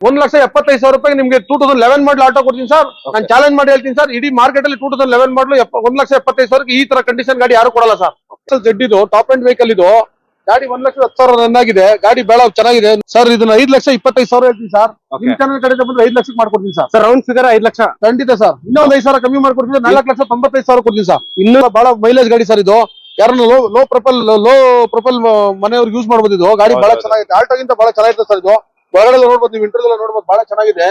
ಒಂದ್ ಲಕ್ಷ ಎಪ್ಪತ್ತೈದು ಸಾವಿರ ರೂಪಾಯಿ ನಿಮ್ಗೆ two thousand eleven model auto ಕೊಡ್ತೀನಿ ಸರ್ ನಾನು ಚಾಲೆಂಜ್ ಮಾಡಿ ಹೇಳ್ತೀನಿ ಸರ್ ಇಡೀ ಮಾರ್ಕೆಟ್ ಅಲ್ಲಿ ಟೂ ತೌಸಂಡ್ ಲೆವೆನ್ ಮಾಡಲು ಒಂದ್ ಲಕ್ಷ ಎಪ್ಪತ್ತೈದು ಸಾವಿರಕ್ಕೆ ಈ ತರ ಕಂಡೀಷನ್ ಗಾಡಿ ಯಾರು ಕೊಡಲ್ಲ ಸರ್ ಜೆಡ್ ಇದು ಟಾಪ್ ಅಂಡ್ ವೆಹಿಕಲ್ ಇದು. ಗಾಡಿ ಒಂದ್ ಲಕ್ಷ ಹತ್ತು ಸಾವಿರ ರನ್ ಆಗಿದೆ. ಗಾಡಿ ಬೇಡ ಚೆನ್ನಾಗಿದೆ. ಸರ್ ಇದನ್ನ ಐದ್ ಲಕ್ಷ ಇಪ್ಪತ್ತೈದು ಸಾವಿರ ಹೇಳ್ತೀನಿ ಸರ್ ನಿಮ್ ಚಾನಲ್ ಕಡೆಯಿಂದ ಬಂದ್ರೆ ಐದ್ ಲಕ್ಷಕ್ಕೆ ಮಾಡ್ಕೊಡ್ತೀನಿ ಸರ್ ಸರ್ ರೌಂಡ್ ಫಿಗರ್ ಐದ್ ಲಕ್ಷ. ಖಂಡಿತ ಸರ್ ಇನ್ನೊಂದ್ ಐದು ಸಾವಿರ ಕಮ್ಮಿ ಮಾಡ್ಕೊಡ್ತೀನಿ ನಾಲ್ಕು ಲಕ್ಷ ತೊಂಬತ್ತೈದು ಸಾವಿರ ಕೊಡ್ತೀನಿ ಸರ್ ಇನ್ನು ಬಹಳ ಮೈಲೇಜ್ ಗಾಡಿ ಸರ್ ಇದು. ಯಾರನ್ನ low low profile low profile ಮನೆಯವ್ರಿಗೆ ಯೂಸ್ ಮಾಡಬಹುದು ಇದು. ಗಾಡಿ ಬಹಳ. ಚೆನ್ನಾಗಿದೆ. ಆಲ್ಟೋಗಿಂತ ಬಹಳ ಚೆನ್ನಾಗಿದೆ ಸರ್ ಇದು. ಎಲ್ಲ ನೋಡ್ಬೋದು ನೀವು ಇಂಟರ್ವ್ಯೂ ನೋಡ್ಬೋದು ಬಹಳ ಚೆನ್ನಾಗಿದೆ.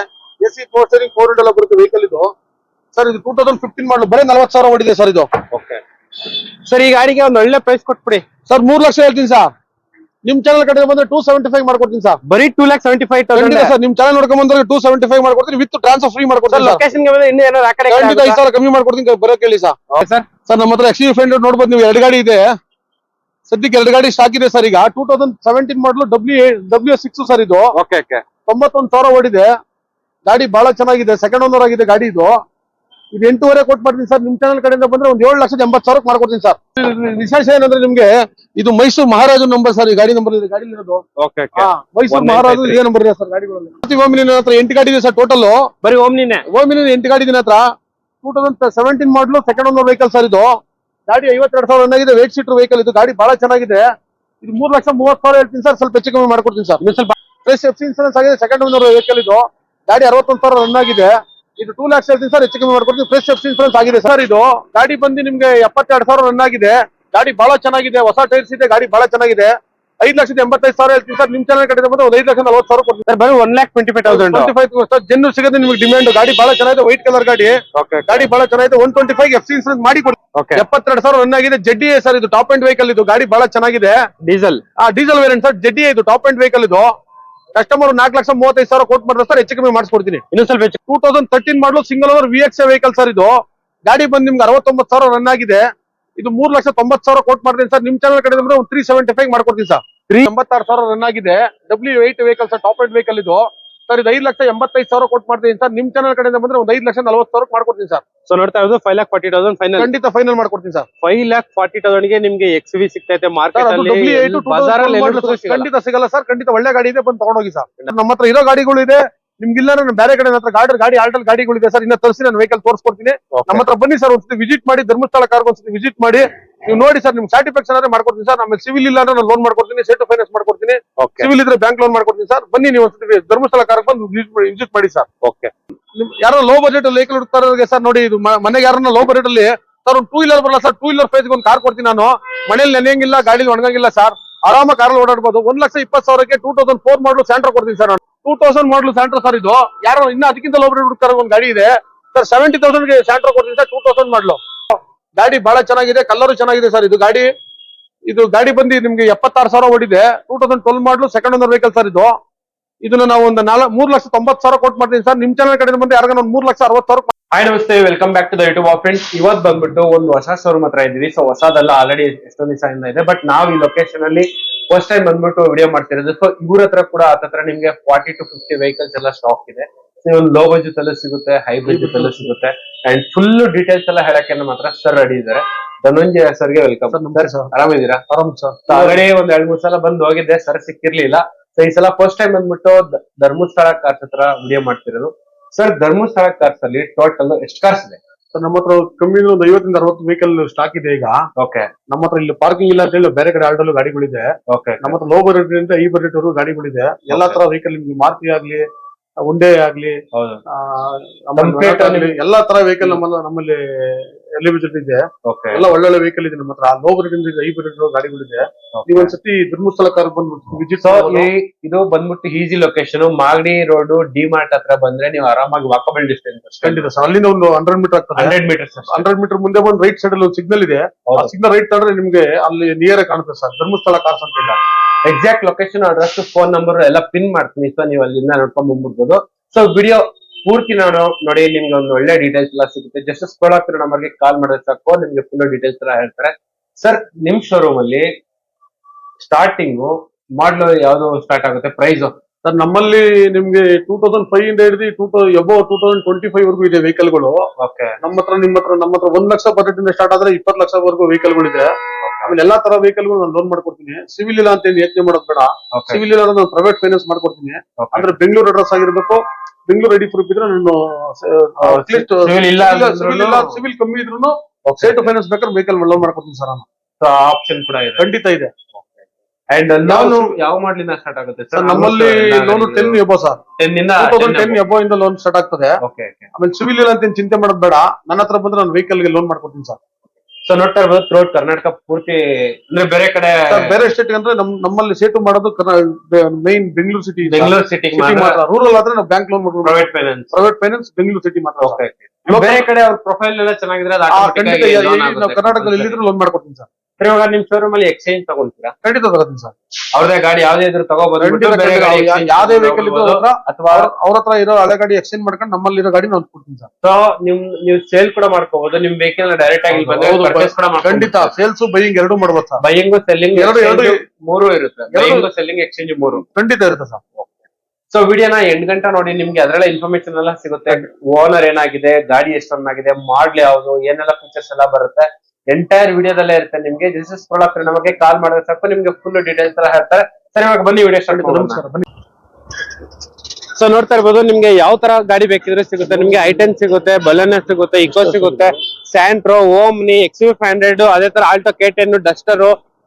A C power steering power ಎಲ್ಲ ಬರುತ್ತೆ ವೆಹಿಕಲ್ ಇದು. ಸರ್ ಇದು ಟೂ ತೌಸಂಡ್ ಫಿಫ್ಟೀನ್ ಮಾಡಲು ಬರೀ ನಲ್ವತ್ತು ಸಾವಿರ ಓಡಿದೆ ಸರ್ ಇದು. ಓಕೆ ಸರ್ ಈ ಗಾಡಿಗೆ ಒಂದು ಒಳ್ಳೆ ಪ್ರೈಸ್ ಕೊಟ್ಬಿಡಿ. ಸರ್ ಮೂರ್ ಲಕ್ಷ ಹೇಳ್ತೀನಿ ಸರ್ ನಿಮ್ ಚಾನಲ್ ಕಡೆ ಬಂದ್ರೆ ಟೂ ಸೆವೆಂಟಿ ಫೈವ್ ಮಾಡ್ಕೊಡ್ತೀನಿ ಸರ್ ಬರೀ two lakh seventy five sir ನಿಮ್ ಚಾನಲ್ ನೋಡ್ಕೊಂಡ್ ಬಂದ್ರೆ ಟೂ ಸೆವೆಂಟಿ ಫೈವ್ ಮಾಡ್ಕೊಡ್ತೀನಿ ವಿತ್ ಟ್ರಾನ್ಸ್ಫರ್ ಫ್ರೀ ಮಾಡ್ಕೊಡ್ತೀನಿ ಸರ್ ಲೊಕೇಶನ್ ಇನ್ನೂ ಏನಾದ್ರು ಆ ಕಡೆ ಸಾವಿರ ಕಮ್ಮಿ ಮಾಡ್ಕೊಡ್ತೀನಿ ಬರೋ ಕೇಳಿ ಸರ್ ಸರ್ ಸರ್ ನಮ್ಮ ಹತ್ರ ಎಕ್ಸಿ ಫ್ರೆಂಡ್ ನೋಡ್ಬೋದು ನೀವು ಎರಡು ಗಾಡಿ ಇದೆ. ಸದ್ಯಕ್ಕೆ ಎರಡು ಗಾಡಿ ಸ್ಟಾಕ್ ಇದೆ ಸರ್ ಈಗ. Two thousand seventeen model W W six sir ಇದು. ಓಕೆ ಓಕೆ ತೊಂಬತ್ತೊಂದು ಸಾವಿರ ಓಡಿದೆ. ಗಾಡಿ ಬಹಳ ಚೆನ್ನಾಗಿದೆ. ಸೆಕೆಂಡ್ ಓನರ್ ಆಗಿದೆ ಗಾಡಿ ಇದು. ಇದು ಎಂಟೂವರೆ ಕೊಟ್ಟು ಮಾಡ್ತೀನಿ ಸರ್. ನಿಮ್ ಚಾನಲ್ ಕಡೆಯಿಂದ ಬಂದ್ರೆ ಒಂದ್ ಏಳು ಲಕ್ಷದ ಎಂಬತ್ತು ಸಾವಿರಕ್ಕೆ ಮಾಡ್ಕೊಡ್ತೀನಿ ಸರ್. ವಿಶೇಷ ಏನಂದ್ರೆ ನಿಮ್ಗೆ ಇದು ಮೈಸೂರು ಮಹಾರಾಜ ನಂಬರ್ ಸರ್. ಈ ಗಾಡಿ ನಂಬರ್ ಇದೆ. ಗಾಡಿ ಇರೋದು. ಮೈಸೂರು ಮಹಾರಾಜ ಇದೇ ನಂಬರ್ ಇದೆ ಸರ್ ಗಾಡಿಗಳಲ್ಲಿ. ಪ್ರತಿ ಓಮಿನಿ ಹತ್ರ ಎಂಟು ಗಾಡಿ ಇದೆ ಸರ್ ಟೋಟಲ್ ಬರೀ ಓಮ್ನಿನೇ ಓಮಿನಿ ಎಂಟು ಗಾಡಿ ಹತ್ರ. Two thousand seventeen model second owner vehicle sir ಇದು. ಗಾಡಿ ಐವತ್ತೆರಡು ಸಾವಿರ ಆಗಿದೆ ವೇಟ್ ಸೀಟರ್ ವೆಹಿಕಲ್ ಇದು. ಗಾಡಿ ಬಹಳ ಚೆನ್ನಾಗಿದೆ. ಇದು ಮೂರ್ ಲಕ್ಷ ಮೂವತ್ತು ಸಾವಿರ ಹೇಳ್ತೀನಿ ಸರ್. ಸ್ವಲ್ಪ ಹೆಚ್ಚು ಕಮ್ಮಿ ಮಾಡ್ಕೊಡ್ತೀನಿ ಸರ್. ಎಫ್ ಇನ್ಸೂರೆನ್ಸ್ ಆಗಿದೆ. ಸೆಕೆಂಡ್ ಓನರ್ ವೆಹಿಕಲ್ ಇದು. ಗಾಡಿ ಅರವತ್ತೊಂದು ಸಾವಿರ ರನ್ ಆಗಿದೆ. ಇದು ಟೂ ಲ್ಯಾಕ್ಸ್ ಹೇಳ್ತೀನಿ ಸರ್. ಹೆಚ್ಚು ಕಮ್ಮಿ ಮಾಡ್ಕೊಡ್ತೀನಿ. ಫ್ರೆಶ್ ಎಫ್ ಇನ್ಸೂರೆನ್ಸ್ ಆಗಿದೆ ಸರ್ ಇದು. ಗಾಡಿ ಬಂದು ನಿಮ್ಗೆ ಎಪ್ಪತ್ತೆರಡು ಸಾವಿರ ರನ್ ಆಗಿದೆ. ಗಾಡಿ ಬಹಳ ಚೆನ್ನಾಗಿದೆ. ಹೊಸ ಟೈರ್ಸ್ ಇದೆ. ಗಾಡಿ ಬಹಳ ಚೆನ್ನಾಗಿದೆ. ಐದು ಲಕ್ಷದ ಎಂಬತ್ತೈದು ಸಾವಿರ ಹೇಳ್ತೀನಿ ಸರ್. ನಿಮ್ ಚಾನಲ್ ಕಡೆ ಬಂದು ಒಂದು ಐದು ಲಕ್ಷ ನಲವತ್ತು ಸಾವಿರ ಕೊಡ್ತೀನಿ. ಸರ್ ಬರೀ one lakh twenty five thousand twenty five Zen ಸಿಗುತ್ತೆ ನಿಮ್ಗೆ ಡಿಮ್ಯಾಂಡ್ ಗಾಡಿ ಬಹಳ ಚೆನ್ನಾಗಿದೆ ವೈಟ್ ಕಲರ್ ಗಾಡಿ. ಓಕೆ ಗಾಡಿ ಬಹಳ ಚೆನ್ನಾಗಿದೆ one twenty five F C insurance ಮಾಡಿ ಕೊಡಿ. ಓಕೆ ಎಪ್ಪತ್ತೆರಡು ಸಾವಿರ ರನ್ ಆಗಿದೆ. ಜಡ್ಡಿ ಸರ್ ಇದು ಟಾಪ್ ಅಂಡ್ ವೆಹಿಕಲ್ ಇದು. ಗಾಡಿ ಬಹಳ ಚೆನ್ನಾಗಿದೆ. ಡೀಸೆಲ್ ಆ ಡೀಸೆಲ್ ವೇರಿಯಂಟ್ ಸರ್ ಜಡ್ಡಿ ಇದು ಟಾಪ್ ಅಂಡ್ ವೆಹಿಕಲ್ ಇದು. ಕಸ್ಟಮರ್ ನಾಲ್ಕು ಲಕ್ಷ ಮೂವತ್ತೈದು ಸಾವಿರ ಕೊಟ್ಟು ಮಾಡಿದ್ರೆ ಸರ್ ಹೆಚ್ಚು ಕಮ್ಮಿ ಮಾಡಿಸ್ಕೊಡ್ತೀನಿ. ಇನ್ನೊಂದು ಸ್ವಲ್ಪ ಹೆಚ್ಚು. Two thousand thirteen model single owner V X vehicle sir ಇದು. ಗಾಡಿ ಬಂದು ನಿಮ್ಗೆ ಅರವತ್ತೊಂಬತ್ತು ಸಾವಿರ ರನ್ ಆಗಿದೆ. ಇದು ಮೂರ್ ಲಕ್ಷ ತೊಂಬತ್ ಸಾವಿರ ಕೋಟ್ ಮಾಡ್ತೀನಿ ಸರ್. ನಿಮ್ ಚಾನಲ್ ಕಡೆ ಬಂದ್ರೆ ಒಂದು ತ್ರೀ ಸೆವೆಂಟಿ ಫೈವ್ ಮಾಡ್ಕೊಡ್ತೀನಿ ಸರ್. ತ್ರೀ ಎಂಬತ್ತಾರು ಸಾವಿರ ರನ್ ಆಗಿದೆ. W eight vehicle sir top eight vehicle ಇದು. ಸರ್ ಇದು ಐದು ಲಕ್ಷ ಎಂಬತ್ತೈದು ಸಾವಿರ ಕೋಟ್ ಮಾಡ್ತೀನಿ ಸರ್. ನಿಮ್ ಚಾನಲ್ ಕಡೆ ಬಂದ್ರೆ ಒಂದು ಐದು ಲಕ್ಷ ನಲವತ್ತು ಸಾವಿರ ಮಾಡ್ಕೊಡ್ತೀನಿ ಸರ್. ಸೊ ನೋಡ್ತಾ ಇರೋದು five lakh forty thousand final ಖಂಡಿತ ಫೈನಲ್ ಮಾಡ್ಕೊಡ್ತೀನಿ ಸರ್. ಫೈವ್ ಲ್ಯಾಕ್ ಫಾರ್ಟಿ ತೌಸಂಡ್ಗೆ ನಿಮ್ಗೆ ಎಕ್ಸ್ ವಿ ಸಿಗ್ತೈತೆ ಮಾರ್ಕೆಟ್ ಅಲ್ಲಿ ಖಂಡಿತ ಸಿಗಲ್ಲ ಸರ್. ಖಂಡಿತ ಒಳ್ಳೆ ಗಾಡಿ ಇದೆ ಬಂದು ತಗೊಂಡೋಗಿ ಸರ್. ನಮ್ಮ ಹತ್ರ ಇರೋ ಗಾಡಿಗಳು ಇದೆ. ನಿಮ್ಗಿಲ್ಲ ನಾನು ಬೇರೆ ಕಡೆ ಹತ್ರ ಗಾಡಿ ಗಾಡಿ ಆಲ್ಟಲ್ ಗಾಡಿಗಳಿದೆ ಸರ್ ಇನ್ನ ತರಿಸಿ ನಾನು ವೆಹಿಕಲ್ ತೋರಿಸ್ಕೊಡ್ತೀನಿ. ನಮ್ಮ ಹತ್ರ ಬನ್ನಿ ಸರ್ ಒಂದ್ಸತಿ ವಿಸಿಟ್ ಮಾಡಿ ಧರ್ಮಸ್ಥಳ ಕಾರ್ಗೆ ಒಂದ್ಸತಿ ವಿಸಿಟ್ ಮಾಡಿ. ನೀವು ನೋಡಿ ಸರ್ ನಿಮ್ ಸ್ಯಾಟಿಸ್ಫ್ಯಾಕ್ಷನ್ ಆದ್ರೆ ಮಾಡ್ಕೊಡ್ತೀನಿ ಸರ್. ನಮ್ಮಲ್ಲಿ ಸಿವಿಲ್ ಇಲ್ಲ ಅಂದ್ರೆ ನಾನು ಲೋನ್ ಮಾಡ್ಕೊಡ್ತೀನಿ ಸೆಟ್ ಫೈನಾನ್ಸ್ ಮಾಡ್ಕೊಡ್ತೀನಿ. ಸಿವಿಲ್ ಇದ್ರೆ ಬ್ಯಾಂಕ್ ಲೋನ್ ಮಾಡ್ಕೊಡ್ತೀನಿ ಸರ್. ಬನ್ನಿ ನೀವು ಒಂದ್ಸತಿ ಧರ್ಮಸ್ಥಳ ಕಾರ್ಗೆ ಬಂದು ವಿಸಿಟ್ ಮಾಡಿ ಸರ್. ಓಕೆ ಯಾರೋ ಲೋ ಬಜೆಟ್ ವೆಹಿಕಲ್ ಹುಡುಕ್ತಾರೆ ಸರ್ ನೋಡಿ ಇದು ಮನೆಗೆ ಯಾರನ್ನ ಲೋ ಬಜೆಟ್ ಅಲ್ಲಿ ಸರ್ ಒಂದು ಟೂ ವೀಲರ್ ಬರಲ್ಲ ಸರ್ ಟೂ ವೀಲರ್ ಪ್ರೈಸ್ ಒಂದು ಕಾರ್ ಕೊಡ್ತೀನಿ ನಾನು. ಮನೇಲಿ ನೆನೆಯಂಗಿಲ್ಲ ಗಾಡಿಲಿ ಒಣಗಂಗಿಲ್ಲ ಸರ್. ಆರಾಮ ಕಾರಲ್ಲಿ ಓಡಾಡ್ಬೋದು. ಒಂದ್ ಲಕ್ಷ ಇಪ್ಪತ್ತು ಸಾವಿರಕ್ಕೆ ಟೂ ತೌಸಂಡ್ ಫೋರ್ ಮಾಡಲು ಸ್ಯಾಂಡ್ರ ಕೊಡ್ತೀನಿ ಸರ್ ನಾನು. Two thousand model Santro sir ಇದು. ಯಾರೋ ಇನ್ನ ಅದಕ್ಕಿಂತ ಲೋಬ್ರಿ ಬಜೆಟ್ ಹುಡುಕ್ತಾರ ಒಂದು ಗಾಡಿ ಇದೆ. ಸರ್ ಸೆವೆಂಟಿ ತೌಸಂಡ್ಗೆ ಸ್ಯಾಂಟ್ರೋ ಕೊಡ್ತೀನಿ ಸರ್ ಟೂ ತೌಸಂಡ್ ಮಾಡಲು ಗಾಡಿ ಬಹಳ ಚೆನ್ನಾಗಿದೆ ಕಲರು ಚೆನ್ನಾಗಿದೆ ಸರ್ ಇದು ಗಾಡಿ. ಇದು ಗಾಡಿ ಬಂದು ನಿಮ್ಗೆ ಎಪ್ಪತ್ತಾರು ಸಾವಿರ ಓಡಿದೆ. Two thousand twelve model second owner vehicle sir ಇದು. ಇದನ್ನ ನಾವು ಒಂದು ನಾಲ್ಕು ಮೂರ್ ಲಕ್ಷ ತೊಂಬತ್ತು ಸಾವಿರ ಕೊಟ್ಟು ಮಾಡ್ತೀನಿ ಸರ್ ನಿಮ್ ಚಾನಲ್ ಕಡೆ ಬಂದು ಯಾರಿಗಾನ ಒಂದು ಮೂರ್ ಲಕ್ಷ ಅರವತ್ತು ಸಾವಿರ ಹಾಯ್ ನಮಸ್ತೆ. Welcome back to the YouTube of friends ಇವತ್ತು ಬಂದ್ಬಿಟ್ಟು ಒಂದು ಹೊಸ ಶೋರೂಮ್ ಹತ್ರ ಇದೀವಿ ಸೊ ಹೊಸದಲ್ಲ ಆಲ್ರೆಡಿ ಎಷ್ಟೊಂದು ದಿವಸ ಇದೆ ಬಟ್ ನಾವು ಈ ಲೊಕೇಶನ್ ಅಲ್ಲಿ ಫಸ್ಟ್ ಟೈಮ್ ಬಂದ್ಬಿಟ್ಟು ವಿಡಿಯೋ ಮಾಡ್ತಿರೋದು. ಸೊ ಇವ್ರ ಹತ್ರ ಕೂಡ ಹತ್ರ ನಿಮ್ಗೆ ಫಾರ್ಟಿ ಟು ಫಿಫ್ಟಿ ವೆಹಿಕಲ್ಸ್ ಎಲ್ಲ ಸ್ಟಾಕ್ ಇದೆ. ಒಂದು ಲೋ ಬಜೆಟ್ ಅಲ್ಲೂ ಸಿಗುತ್ತೆ ಹೈ ಬಜೆಟ್ ಅಲ್ಲೂ ಸಿಗುತ್ತೆ. ಅಂಡ್ ಫುಲ್ ಡೀಟೇಲ್ಸ್ ಎಲ್ಲ ಹೇಳಕ್ಕೆ ನಮ್ಮ ಹತ್ರ ಸರ್ ರೆಡಿ ಇದ್ದಾರೆ. ಧನಂಜಯ ಸರ್ಗೆ ವೆಲ್ಕಮ್ ಸರ್ ಆರಾಮಿದ್ದೀರಾ? ಆರಾಮ್ ಸರ್ ಆಲ್ರೆಡಿ ಒಂದ್ ಎರಡ್ ಮೂರ್ ಸಲ ಬಂದು ಹೋಗಿದ್ದೆ. ಸರ್ ಸಿಕ್ಕಿರ್ಲಿಲ್ಲ. ಸೊ ಈ ಸಲ ಫಸ್ಟ್ ಟೈಮ್ ಬಂದ್ಬಿಟ್ಟು ಧರ್ಮಸ್ಥಳ ಕಾರ್ ಹತ್ರ ವಿಡಿಯೋ ಮಾಡ್ತಿರೋದು. ಸರ್ ಧರ್ಮಸ್ಥಳ ಕಾರ್ಸ್ ಅಲ್ಲಿ ಟೋಟಲ್ ಎಷ್ಟು ಕಾರ್ಸ್ ಇದೆ? ಸರ್ ನಮ್ಮ ಹತ್ರ ಕಮ್ಮಿ ಒಂದು ಐವತ್ತರಿಂದ ಅರವತ್ತು ವೆಹಿಕಲ್ ಸ್ಟಾಕ್ ಇದೆ ಈಗ. ಓಕೆ ನಮ್ಮ ಹತ್ರ ಇಲ್ಲಿ ಪಾರ್ಕಿಂಗ್ ಇಲ್ಲ ಅಂತ ಹೇಳಿ ಬೇರೆ ಕಡೆ ಆಲ್ಡಲ್ಲೂ ಗಾಡಿಗಳಿದೆ. ಓಕೆ ನಮ್ಮ ಹತ್ರ ಲೋ ಬಜೆಟ್ ಇಂದ ಈ ಬಜೆಟ್ ವರೆಗೂ ಗಾಡಿಗಳಿದೆ. ಎಲ್ಲಾ ತರ ವೆಹಿಕಲ್ ನಿಮ್ಗೆ ಮಾರುತಿ ಆಗ್ಲಿ ಉಂಡೆ ಆಗ್ಲಿ ಆ, ಆಮೇಲೆ ಎಲ್ಲಾ ತರ ವೆಹಿಕಲ್ ನಮ್ಮ ನಮ್ಮಲ್ಲಿ ಎಲ್ಲಿ ಬಜೆಟ್ ಇದೆ. ಓಕೆ ಎಲ್ಲ ಒಳ್ಳೊಳ್ಳೆ ವೆಹಿಕಲ್ ಇದೆ ನಮ್ಮ ಹತ್ರ. ಲೋ ಇದೆ ಗಾಡಿಗಳಿದೆ. ನೀವು ಒಂದ್ಸತಿ ಧರ್ಮಸ್ಥಳ ಕಾರ್ ಬಂದ್ಬಿಟ್ಟು ಸೊ ಇದು ಬಂದ್ಬಿಟ್ಟು easy location Magadi road D Mart ಹತ್ರ ಬಂದ್ರೆ ನೀವು ಆರಾಮಾಗಿ ವಾಕಬಲ್ ಡಿಸ್ಟೆನ್ಸ್ ಖಂಡಿತ ಸರ್ ಅಲ್ಲಿಂದ ಒಂದು ಹಂಡ್ರೆಡ್ ಮೀಟರ್ ಆಗ್ತದೆ. ಹಂಡ್ರೆಡ್ ಮೀಟರ್ ಹಂಡ್ರೆಡ್ ಮೀಟರ್ ಮುಂದೆ ಬಂದು ರೈಟ್ ಸೈಡ್ ಅಲ್ಲಿ ಒಂದು ಸಿಗ್ನಲ್ ಇದೆ. ಆ ಸಿಗ್ನಲ್ ರೈಟ್ ತಗೊಂಡ್ರೆ ನಿಮ್ಗೆ ಅಲ್ಲಿ ನಿಯರ್ ಕಾಣುತ್ತೆ ಸರ್ ಧರ್ಮಸ್ಥಳ ಕಾರ್ಸ್ ಅಂತ ಇಲ್ಲ. Exact location address phone number ಎಲ್ಲ ಪಿನ್ ಮಾಡ್ತೀನಿ. ಸೊ ನೀವು ಅಲ್ಲಿಂದ ನೋಡ್ಕೊಂಡ್ ಬಂದ್ಬಿಡ್ಬೋದು. ಸೊ ವಿಡಿಯೋ ಪೂರ್ತಿ ನಾನು ನೋಡಿ ನಿಮ್ಗೆ ಒಂದು ಒಳ್ಳೆ ಡೀಟೇಲ್ಸ್ ಎಲ್ಲ ಸಿಗುತ್ತೆ. ಜಸ್ಟ್ ಸ್ಕ್ರೋಲ್ ಆಗ್ತಾರೆ ನಂಬರ್ಗೆ ಕಾಲ್ ಮಾಡಿದ್ರೆ ಸಾಕು ನಿಮ್ಗೆ ಫುಲ್ ಡೀಟೇಲ್ಸ್ ಎಲ್ಲ ಹೇಳ್ತಾರೆ. ಸರ್ ನಿಮ್ ಶೋರೂಮ್ ಅಲ್ಲಿ ಸ್ಟಾರ್ಟಿಂಗು ಮಾಡ್ಲು ಯಾವ್ದು ಸ್ಟಾರ್ಟ್ ಆಗುತ್ತೆ? ಪ್ರೈಸ್ ಸರ್ ನಮ್ಮಲ್ಲಿ ನಿಮ್ಗೆ ಟೂ ತೌಸಂಡ್ ಫೈವ್ ಇಂದ ಹಿಡಿದು two above two thousand twenty five ವರ್ಗೂ ಇದೆ ವೆಹಿಕಲ್ಗಳು ಓಕೆ ನಮ್ಮ ಹತ್ರ ನಿಮ್ಮ ಹತ್ರ ನಮ್ಮ ಹತ್ರ ಒಂದ್ ಲಕ್ಷ ಬಜೆಟ್ ಇಂದ ಸ್ಟಾರ್ಟ್ ಆದ್ರೆ ಇಪ್ಪತ್ತು ಲಕ್ಷವರೆಗೂ ಇದೆ ಆಮೇಲೆ ಎಲ್ಲಾ ತರ ವೆಹಿಕಲ್ಗಳು ನಾನು ಲೋನ್ ಮಾಡ್ಕೊಡ್ತೀನಿ. ಸಿವಿಲ್ ಇಲ್ಲ ಅಂತ ಏನು ಯೋಚನೆ ಮಾಡೋದು ಬೇಡ. ಸಿವಿಲ್ ಇಲ್ಲ ನಾನು ಪ್ರೈವೇಟ್ ಫೈನಾನ್ಸ್ ಮಾಡ್ಕೊಡ್ತೀನಿ. ಅಂದ್ರೆ ಬೆಂಗಳೂರು ಅಡ್ರೆಸ್ ಆಗಿರ್ಬೇಕು ಬೆಂಗಳೂರು ರೆಡಿ ಪ್ರೂಫ್ ಇದ್ರೆ ನಾನು ಸಿವಿಲ್ ಕಮ್ಮಿ ಇದ್ರು ಸ್ಟೇಟ್ ಫೈನಾನ್ಸ್ ಬೇಕಾದ್ರೆ ವೆಹಿಕಲ್ ಲೋನ್ ಮಾಡ್ಕೊತೀನಿ ಸರ್ ನಾನು. ಆಪ್ಷನ್ ಕೂಡ ಇದೆ. ಖಂಡಿತ ಇದೆ. ಅಂಡ್ ಲೋನ್ ಯಾವ ಮಾಡ್ಲಿಂದ ಸ್ಟಾರ್ಟ್ ಆಗುತ್ತೆ ಸರ್ ನಮ್ಮಲ್ಲಿ loan ten above sir ten ten above ಇಂದ ಲೋನ್ ಸ್ಟಾರ್ಟ್ ಆಗ್ತದೆ. ಆಮೇಲೆ ಸಿವಿಲ್ ಇಲ್ಲ ಅಂತ ಚಿಂತೆ ಮಾಡೋದು ಬೇಡ. ನನ್ನ ಹತ್ರ ಬಂದ್ರೆ ನಾನು ವೆಹಿಕಲ್ಗೆ ಲೋನ್ ಮಾಡ್ಕೊಡ್ತೀನಿ ಸರ್ ಸೊ ನೋಡ್ತಾ ಇರ್ಬೋದು ಥ್ರೋಟ್ ಕರ್ನಾಟಕ ಪೂರ್ತಿ ಅಂದ್ರೆ ಬೇರೆ ಕಡೆ ಬೇರೆ ಸ್ಟೇಟ್ ಅಂದ್ರೆ ನಮ್ ನಮ್ಮಲ್ಲಿ ಸೇಟು ಮಾಡೋದು main Bengaluru city Bengaluru city rural ಆದ್ರೆ ನಾವು ಬ್ಯಾಂಕ್ ಲೋನ್ ಮಾಡ್ಬೋದು. Private finance private finance Bengaluru city ಮಾತ್ರ. ಓಕೆ ಬೇರೆ ಕಡೆ ಅವ್ರ ಪ್ರೊಫೈಲ್ ಎಲ್ಲ ಚೆನ್ನಾಗಿದ್ರೆ ಕರ್ನಾಟಕದಲ್ಲಿ ಎಲ್ಲಿದ್ರು ಲೋನ್ ಮಾಡ್ಕೊಡ್ತೀನಿ ಸರ್. ಸರ್, ಇವಾಗ ನಿಮ್ ಶೋರೂಮ್ ಅಲ್ಲಿ ಎಕ್ಸ್ಚೇಂಜ್ ತಗೊಳ್ತೀರಾ ಖಂಡಿತ ತಗೋತೀನಿ ಸರ್. ಅವ್ರದೇ ಗಾಡಿ ಯಾವ್ದೇ ಇದ್ರು ತಗೋಬಹುದು ಯಾವ್ದೇ ವೆಹಿಕಲ್ ಇದ್ರು ಅಥವಾ ಅವ್ರ- ಹತ್ರ ಇರೋ ಹಳೆ ಗಾಡಿ ಎಕ್ಸ್ಚೇಂಜ್ ಮಾಡ್ಕೊಂಡು ನಮ್ಮಲ್ಲಿ ಇರೋ ಗಾಡಿ ನಾವು ಕೊಡ್ತೀನಿ ಸರ್. ಸೊ ನಿಮ್ ನೀವು ಸೇಲ್ ಕೂಡ ಮಾಡ್ಕೋಬಹುದು ನಿಮ್ ವೆಹಿಕಲ್ ಡೈರೆಕ್ಟ್ ಆಗಿ ಬಂದ್ರೆ ಖಂಡಿತ. ಸೇಲ್ಸ್ ಬೈಯಿಂಗ್ ಎರಡು ಮಾಡ್ಬೋದು ಸರ್. ಬೈಯಿಂಗ್ ಸೆಲ್ಲಿಂಗ್ ಎರಡು- ಎರಡು- ಮೂರು ಇರುತ್ತೆ. ಬೈಯಿಂಗ್ ಸೆಲ್ಲಿಂಗ್ ಎಕ್ಸ್ಚೇಂಜ್ ಮೂರು. ಖಂಡಿತ ಇರುತ್ತೆ ಸರ್. ಸೊ ವಿಡಿಯೋನ ಎಂಟು ಗಂಟೆ ನೋಡಿ ನಿಮ್ಗೆ ಅದರಲ್ಲ ಇನ್ಫಾರ್ಮೇಶನ್ ಎಲ್ಲ ಸಿಗುತ್ತೆ. ಓನರ್ ಏನಾಗಿದೆ ಗಾಡಿ ಎಷ್ಟು ಆಗಿದೆ ಮಾಡ್ಲ್ ಯಾವುದು ಏನೆಲ್ಲ ಫೀಚರ್ಸ್ ಎಲ್ಲ ಬರುತ್ತೆ. ಎಂಟೈರ್ ವಿಡಿಯೋದಲ್ಲೇ ಇರುತ್ತೆ ನಿಮ್ಗೆ. ದಿಸ್ ಇಸ್ ಆಗ್ತಾರೆ ನಮಗೆ ಕಾಲ್ ಮಾಡಿದ್ರೆ ಸಾಕು ನಿಮ್ಗೆ ಫುಲ್ ಡೀಟೇಲ್ಸ್ ಎಲ್ಲ ಹೇಳ್ತಾರೆ. ಸರಿ ಇವಾಗ ಬನ್ನಿ ವಿಡಿಯೋ ಸ್ಟಾರ್ಟ್ ಬನ್ನಿ. ಸೊ ನೋಡ್ತಾ ಇರ್ಬೋದು ನಿಮ್ಗೆ ಯಾವ ತರ ಗಾಡಿ ಬೇಕಿದ್ರೆ ಸಿಗುತ್ತೆ. ನಿಮ್ಗೆ ಐಟೆನ್ ಸಿಗುತ್ತೆ ಬಲನ್ ಸಿಗುತ್ತೆ ಇಕೋ ಸಿಗುತ್ತೆ Santro Omni X U five hundred ಅದೇ ತರ Alto K ten Duster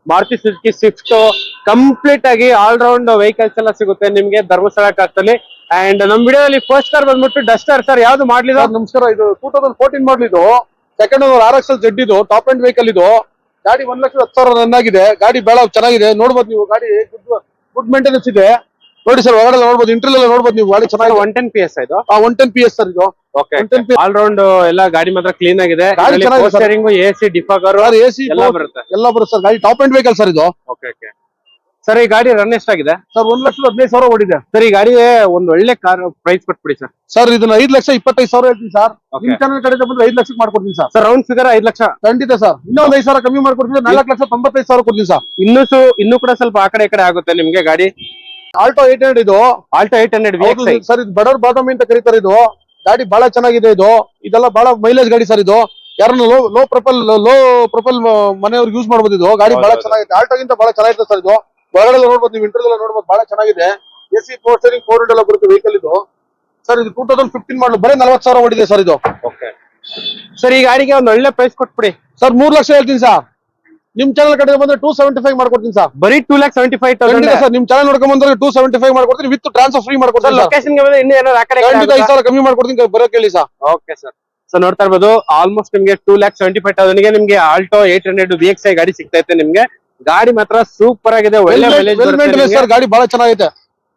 Maruti Suzuki Swift complete ಆಗಿ ಆಲ್ ರೌಂಡ್ ವೆಹಿಕಲ್ಸ್ ಎಲ್ಲ ಸಿಗುತ್ತೆ ನಿಮ್ಗೆ ಧರ್ಮಸ್ಥಳ ಕಾಸ್ತಲ್ಲಿ ಅಂಡ್ ನಮ್ ವಿಡಿಯೋದಲ್ಲಿ ಫಸ್ಟ್ ಕಾರ್ ಬಂದ್ಬಿಟ್ಟು ಡಸ್ಟರ್ ಸರ್ ಯಾವ್ದು ಮಾಡ್ಲಿಲ್ಲ ನಮಸ್ಕಾರ ಇದು two thousand fourteen ಮಾಡ್ಲಿದ್ದು second owner R X L Z ಇದು ಟಾಪ್ ಅಂಡ್ ವೆಹಿಕಲ್ ಇದು. ಗಾಡಿ ಒಂದ್ ಲಕ್ಷದ ಹತ್ತು ಸಾವಿರ ರನ್ ಆಗಿದೆ. ಗಾಡಿ ಬೇಡ ಚೆನ್ನಾಗಿದೆ. ನೋಡ್ಬೋದು ನೀವು ಗಾಡಿ ಗುಡ್ ಗುಡ್ ಮೇಂಟೆನೆನ್ಸ್ ಇದೆ. ನೋಡಿ ಸರ್ ಹೊರಗಡೆ ನೋಡ್ಬೋದು ಇಂಟರ್ಲ್ ಎಲ್ಲ ನೋಡ್ಬೋದು ನೀವು ಗಾಡಿ ಚೆನ್ನಾಗಿ ಒನ್ ಟೆನ್ ಪಿ ಎಸ್ ಇದು? One ten P S sir ಇದು. Okay 110 PS. ಆಲ್ ರೌಂಡ್ ಎಲ್ಲ ಗಾಡಿ ಮಾತ್ರ ಕ್ಲೀನ್ ಆಗಿದೆ. ಗಾಡಿ AC steering a defogger sir ಎಲ್ಲ ಬರುತ್ತೆ. ಎಲ್ಲ ಬರುತ್ತೆ ಸರ್. ಗಾಡಿ ಟಾಪ್ ಅಂಡ್ ವೆಹಿಕಲ್ ಸರ್ ಇದು. ಓಕೆ ಓಕೆ ಸರ್ ಈ ಗಾಡಿ ರನ್ ಎಷ್ಟಾಗಿದೆ? ಸರ್ ಒಂದ್ ಲಕ್ಷದ ಹದಿನೈದು ಸಾವಿರ ಓಡಿದೆ. ಸರ್ ಈ ಗಾಡಿ ಒಂದ್ ಒಳ್ಳೆ ಕಾರ್ ಪ್ರೈಸ್ ಕೊಟ್ಬಿಡಿ ಸರ್ ಸರ್ ಇದನ್ನ ಐದ್ ಲಕ್ಷ ಇಪ್ಪತ್ತೈದು ಸಾವಿರ ಹೇಳ್ತೀನಿ ಸರ್. ನಿಮ್ ಚಾನಲ್ ಕಡೆ ಬಂದ್ರೆ ಐದ್ ಲಕ್ಷಕ್ಕೆ ಮಾಡ್ಕೊಡ್ತೀನಿ ಸರ್ ಸರ್ ರೌಂಡ್ ಫಿಗರ್ ಐದ್ ಲಕ್ಷ. ಖಂಡಿತ ಸರ್ ಇನ್ನೊಂದ್ ಐದು ಸಾವಿರ ಕಮ್ಮಿ ಮಾಡ್ಕೊಡ್ತೀನಿ ನಾಲ್ಕು ಲಕ್ಷ ತೊಂಬತ್ತೈದು ಸಾವಿರ ಕೊಡ್ತೀನಿ ಸರ್ ಇನ್ನೂ ಇನ್ನೂ ಕೂಡ ಸ್ವಲ್ಪ ಆ ಕಡೆ ಈ ಕಡೆ ಆಗುತ್ತೆ ನಿಮ್ಗೆ ಗಾಡಿ. ಆಲ್ಟೋ ಏಟ್ ಹಂಡ್ರೆಡ್ ಇದು. ಆಲ್ಟೋ ಏಟ್ ಹಂಡ್ರೆಡ್ ಸರ್ ಇದು ಬಡವರ್ ಬಾದಾಮಿ ಅಂತ ಕರೀತಾರೆ ಇದು. ಗಾಡಿ ಬಹಳ ಚೆನ್ನಾಗಿದೆ ಇದು. ಇದೆಲ್ಲ ಬಹಳ ಮೈಲೇಜ್ ಗಾಡಿ ಸರ್ ಇದು. ಯಾರನ್ನ low low profile low profile ಮನೆಯವ್ರಿಗೆ ಯೂಸ್ ಮಾಡ್ಬೋದು ಇದು. ಗಾಡಿ ಬಹಳ ಚೆನ್ನಾಗಿದೆ. ಆಲ್ಟೋಗಿಂತ ಬಹಳ ಚೆನ್ನಾಗಿದೆ ಸರ್ ಇದು. ಹೊರಗಡೆ ಎಲ್ಲ ನೋಡ್ಬೋದು ನೀವು ಇಂಟರ್ವ್ಯೂ ಎಲ್ಲ ನೋಡ್ಬೋದು ಬಹಳ ಚೆನ್ನಾಗಿದೆ. A C power steering power ಎಲ್ಲ ಬರುತ್ತೆ ವೆಹಿಕಲ್ ಇದು. ಸರ್ ಇದು ಟೂ ತೌಸಂಡ್ ಫಿಫ್ಟೀನ್ ಮಾಡಲು ಬರೀ ನಲ್ವತ್ತು ಸಾವಿರ ಓಡಿದೆ ಸರ್ ಇದು. ಓಕೆ ಸರ್ ಈ ಗಾಡಿಗೆ ಒಂದು ಒಳ್ಳೆ ಪ್ರೈಸ್ ಕೊಟ್ಬಿಡಿ. ಸರ್ ಮೂರ್ ಲಕ್ಷ ಹೇಳ್ತೀನಿ ಸರ್. ನಿಮ್ ಚಾನಲ್ ಕಡೆ ಬಂದ್ರೆ ಟೂ ಸೆವೆಂಟಿ ಫೈವ್ ಮಾಡ್ಕೊಡ್ತೀನಿ ಸರ್. ಬರೀ two lakh seventy five thousand sir ನಿಮ್ ಚಾನಲ್ ನೋಡ್ಕೊಂಡ್ ಬಂದ್ರೆ ಟೂ ಸೆವೆಂಟಿ ಫೈವ್ ಮಾಡ್ಕೊಡ್ತೀನಿ ವಿತ್ ಟ್ರಾನ್ಸ್ಫರ್ ಫ್ರೀ ಮಾಡ್ಕೊಡ್ತೀನಿ ಸರ್ ಲೊಕೇಶನ್ಗೆ ಬಂದ್ರೆ ಇನ್ನೂ ಏನಾದ್ರು ಆ ಕಡೆ ಈ ಕಡೆ ಖಂಡಿತ ಐದು ಸಾವಿರ ಕಮ್ಮಿ ಮಾಡ್ಕೊಡ್ತೀನಿ ಬರೋ ಕೇಳಿ ಸರ್. ಓಕೆ ಸರ್ ಸೊ ನೋಡ್ತಾ ಇರ್ಬೋದು ಆಲ್ಮೋಸ್ಟ್ ನಿಮಗೆ ಟೂ ಲ್ಯಾಕ್ ಸೆವೆಂಟಿ ಫೈವ್ ತೌಸಂಡ್ಗೆ ನಿಮ್ಗೆ Alto eight hundred V X I ಗಾಡಿ ಸಿಗ್ತಾ ಇದೆ ನಿಮ್ಗೆ. ಗಾಡಿ ಮಾತ್ರ ಸೂಪರ್ ಆಗಿದೆ ಒಳ್ಳೆ ಮೈಲೇಜ್ ಸರ್ ಗಾಡಿ ಬಹಳ ಚೆನ್ನಾಗೈತೆ.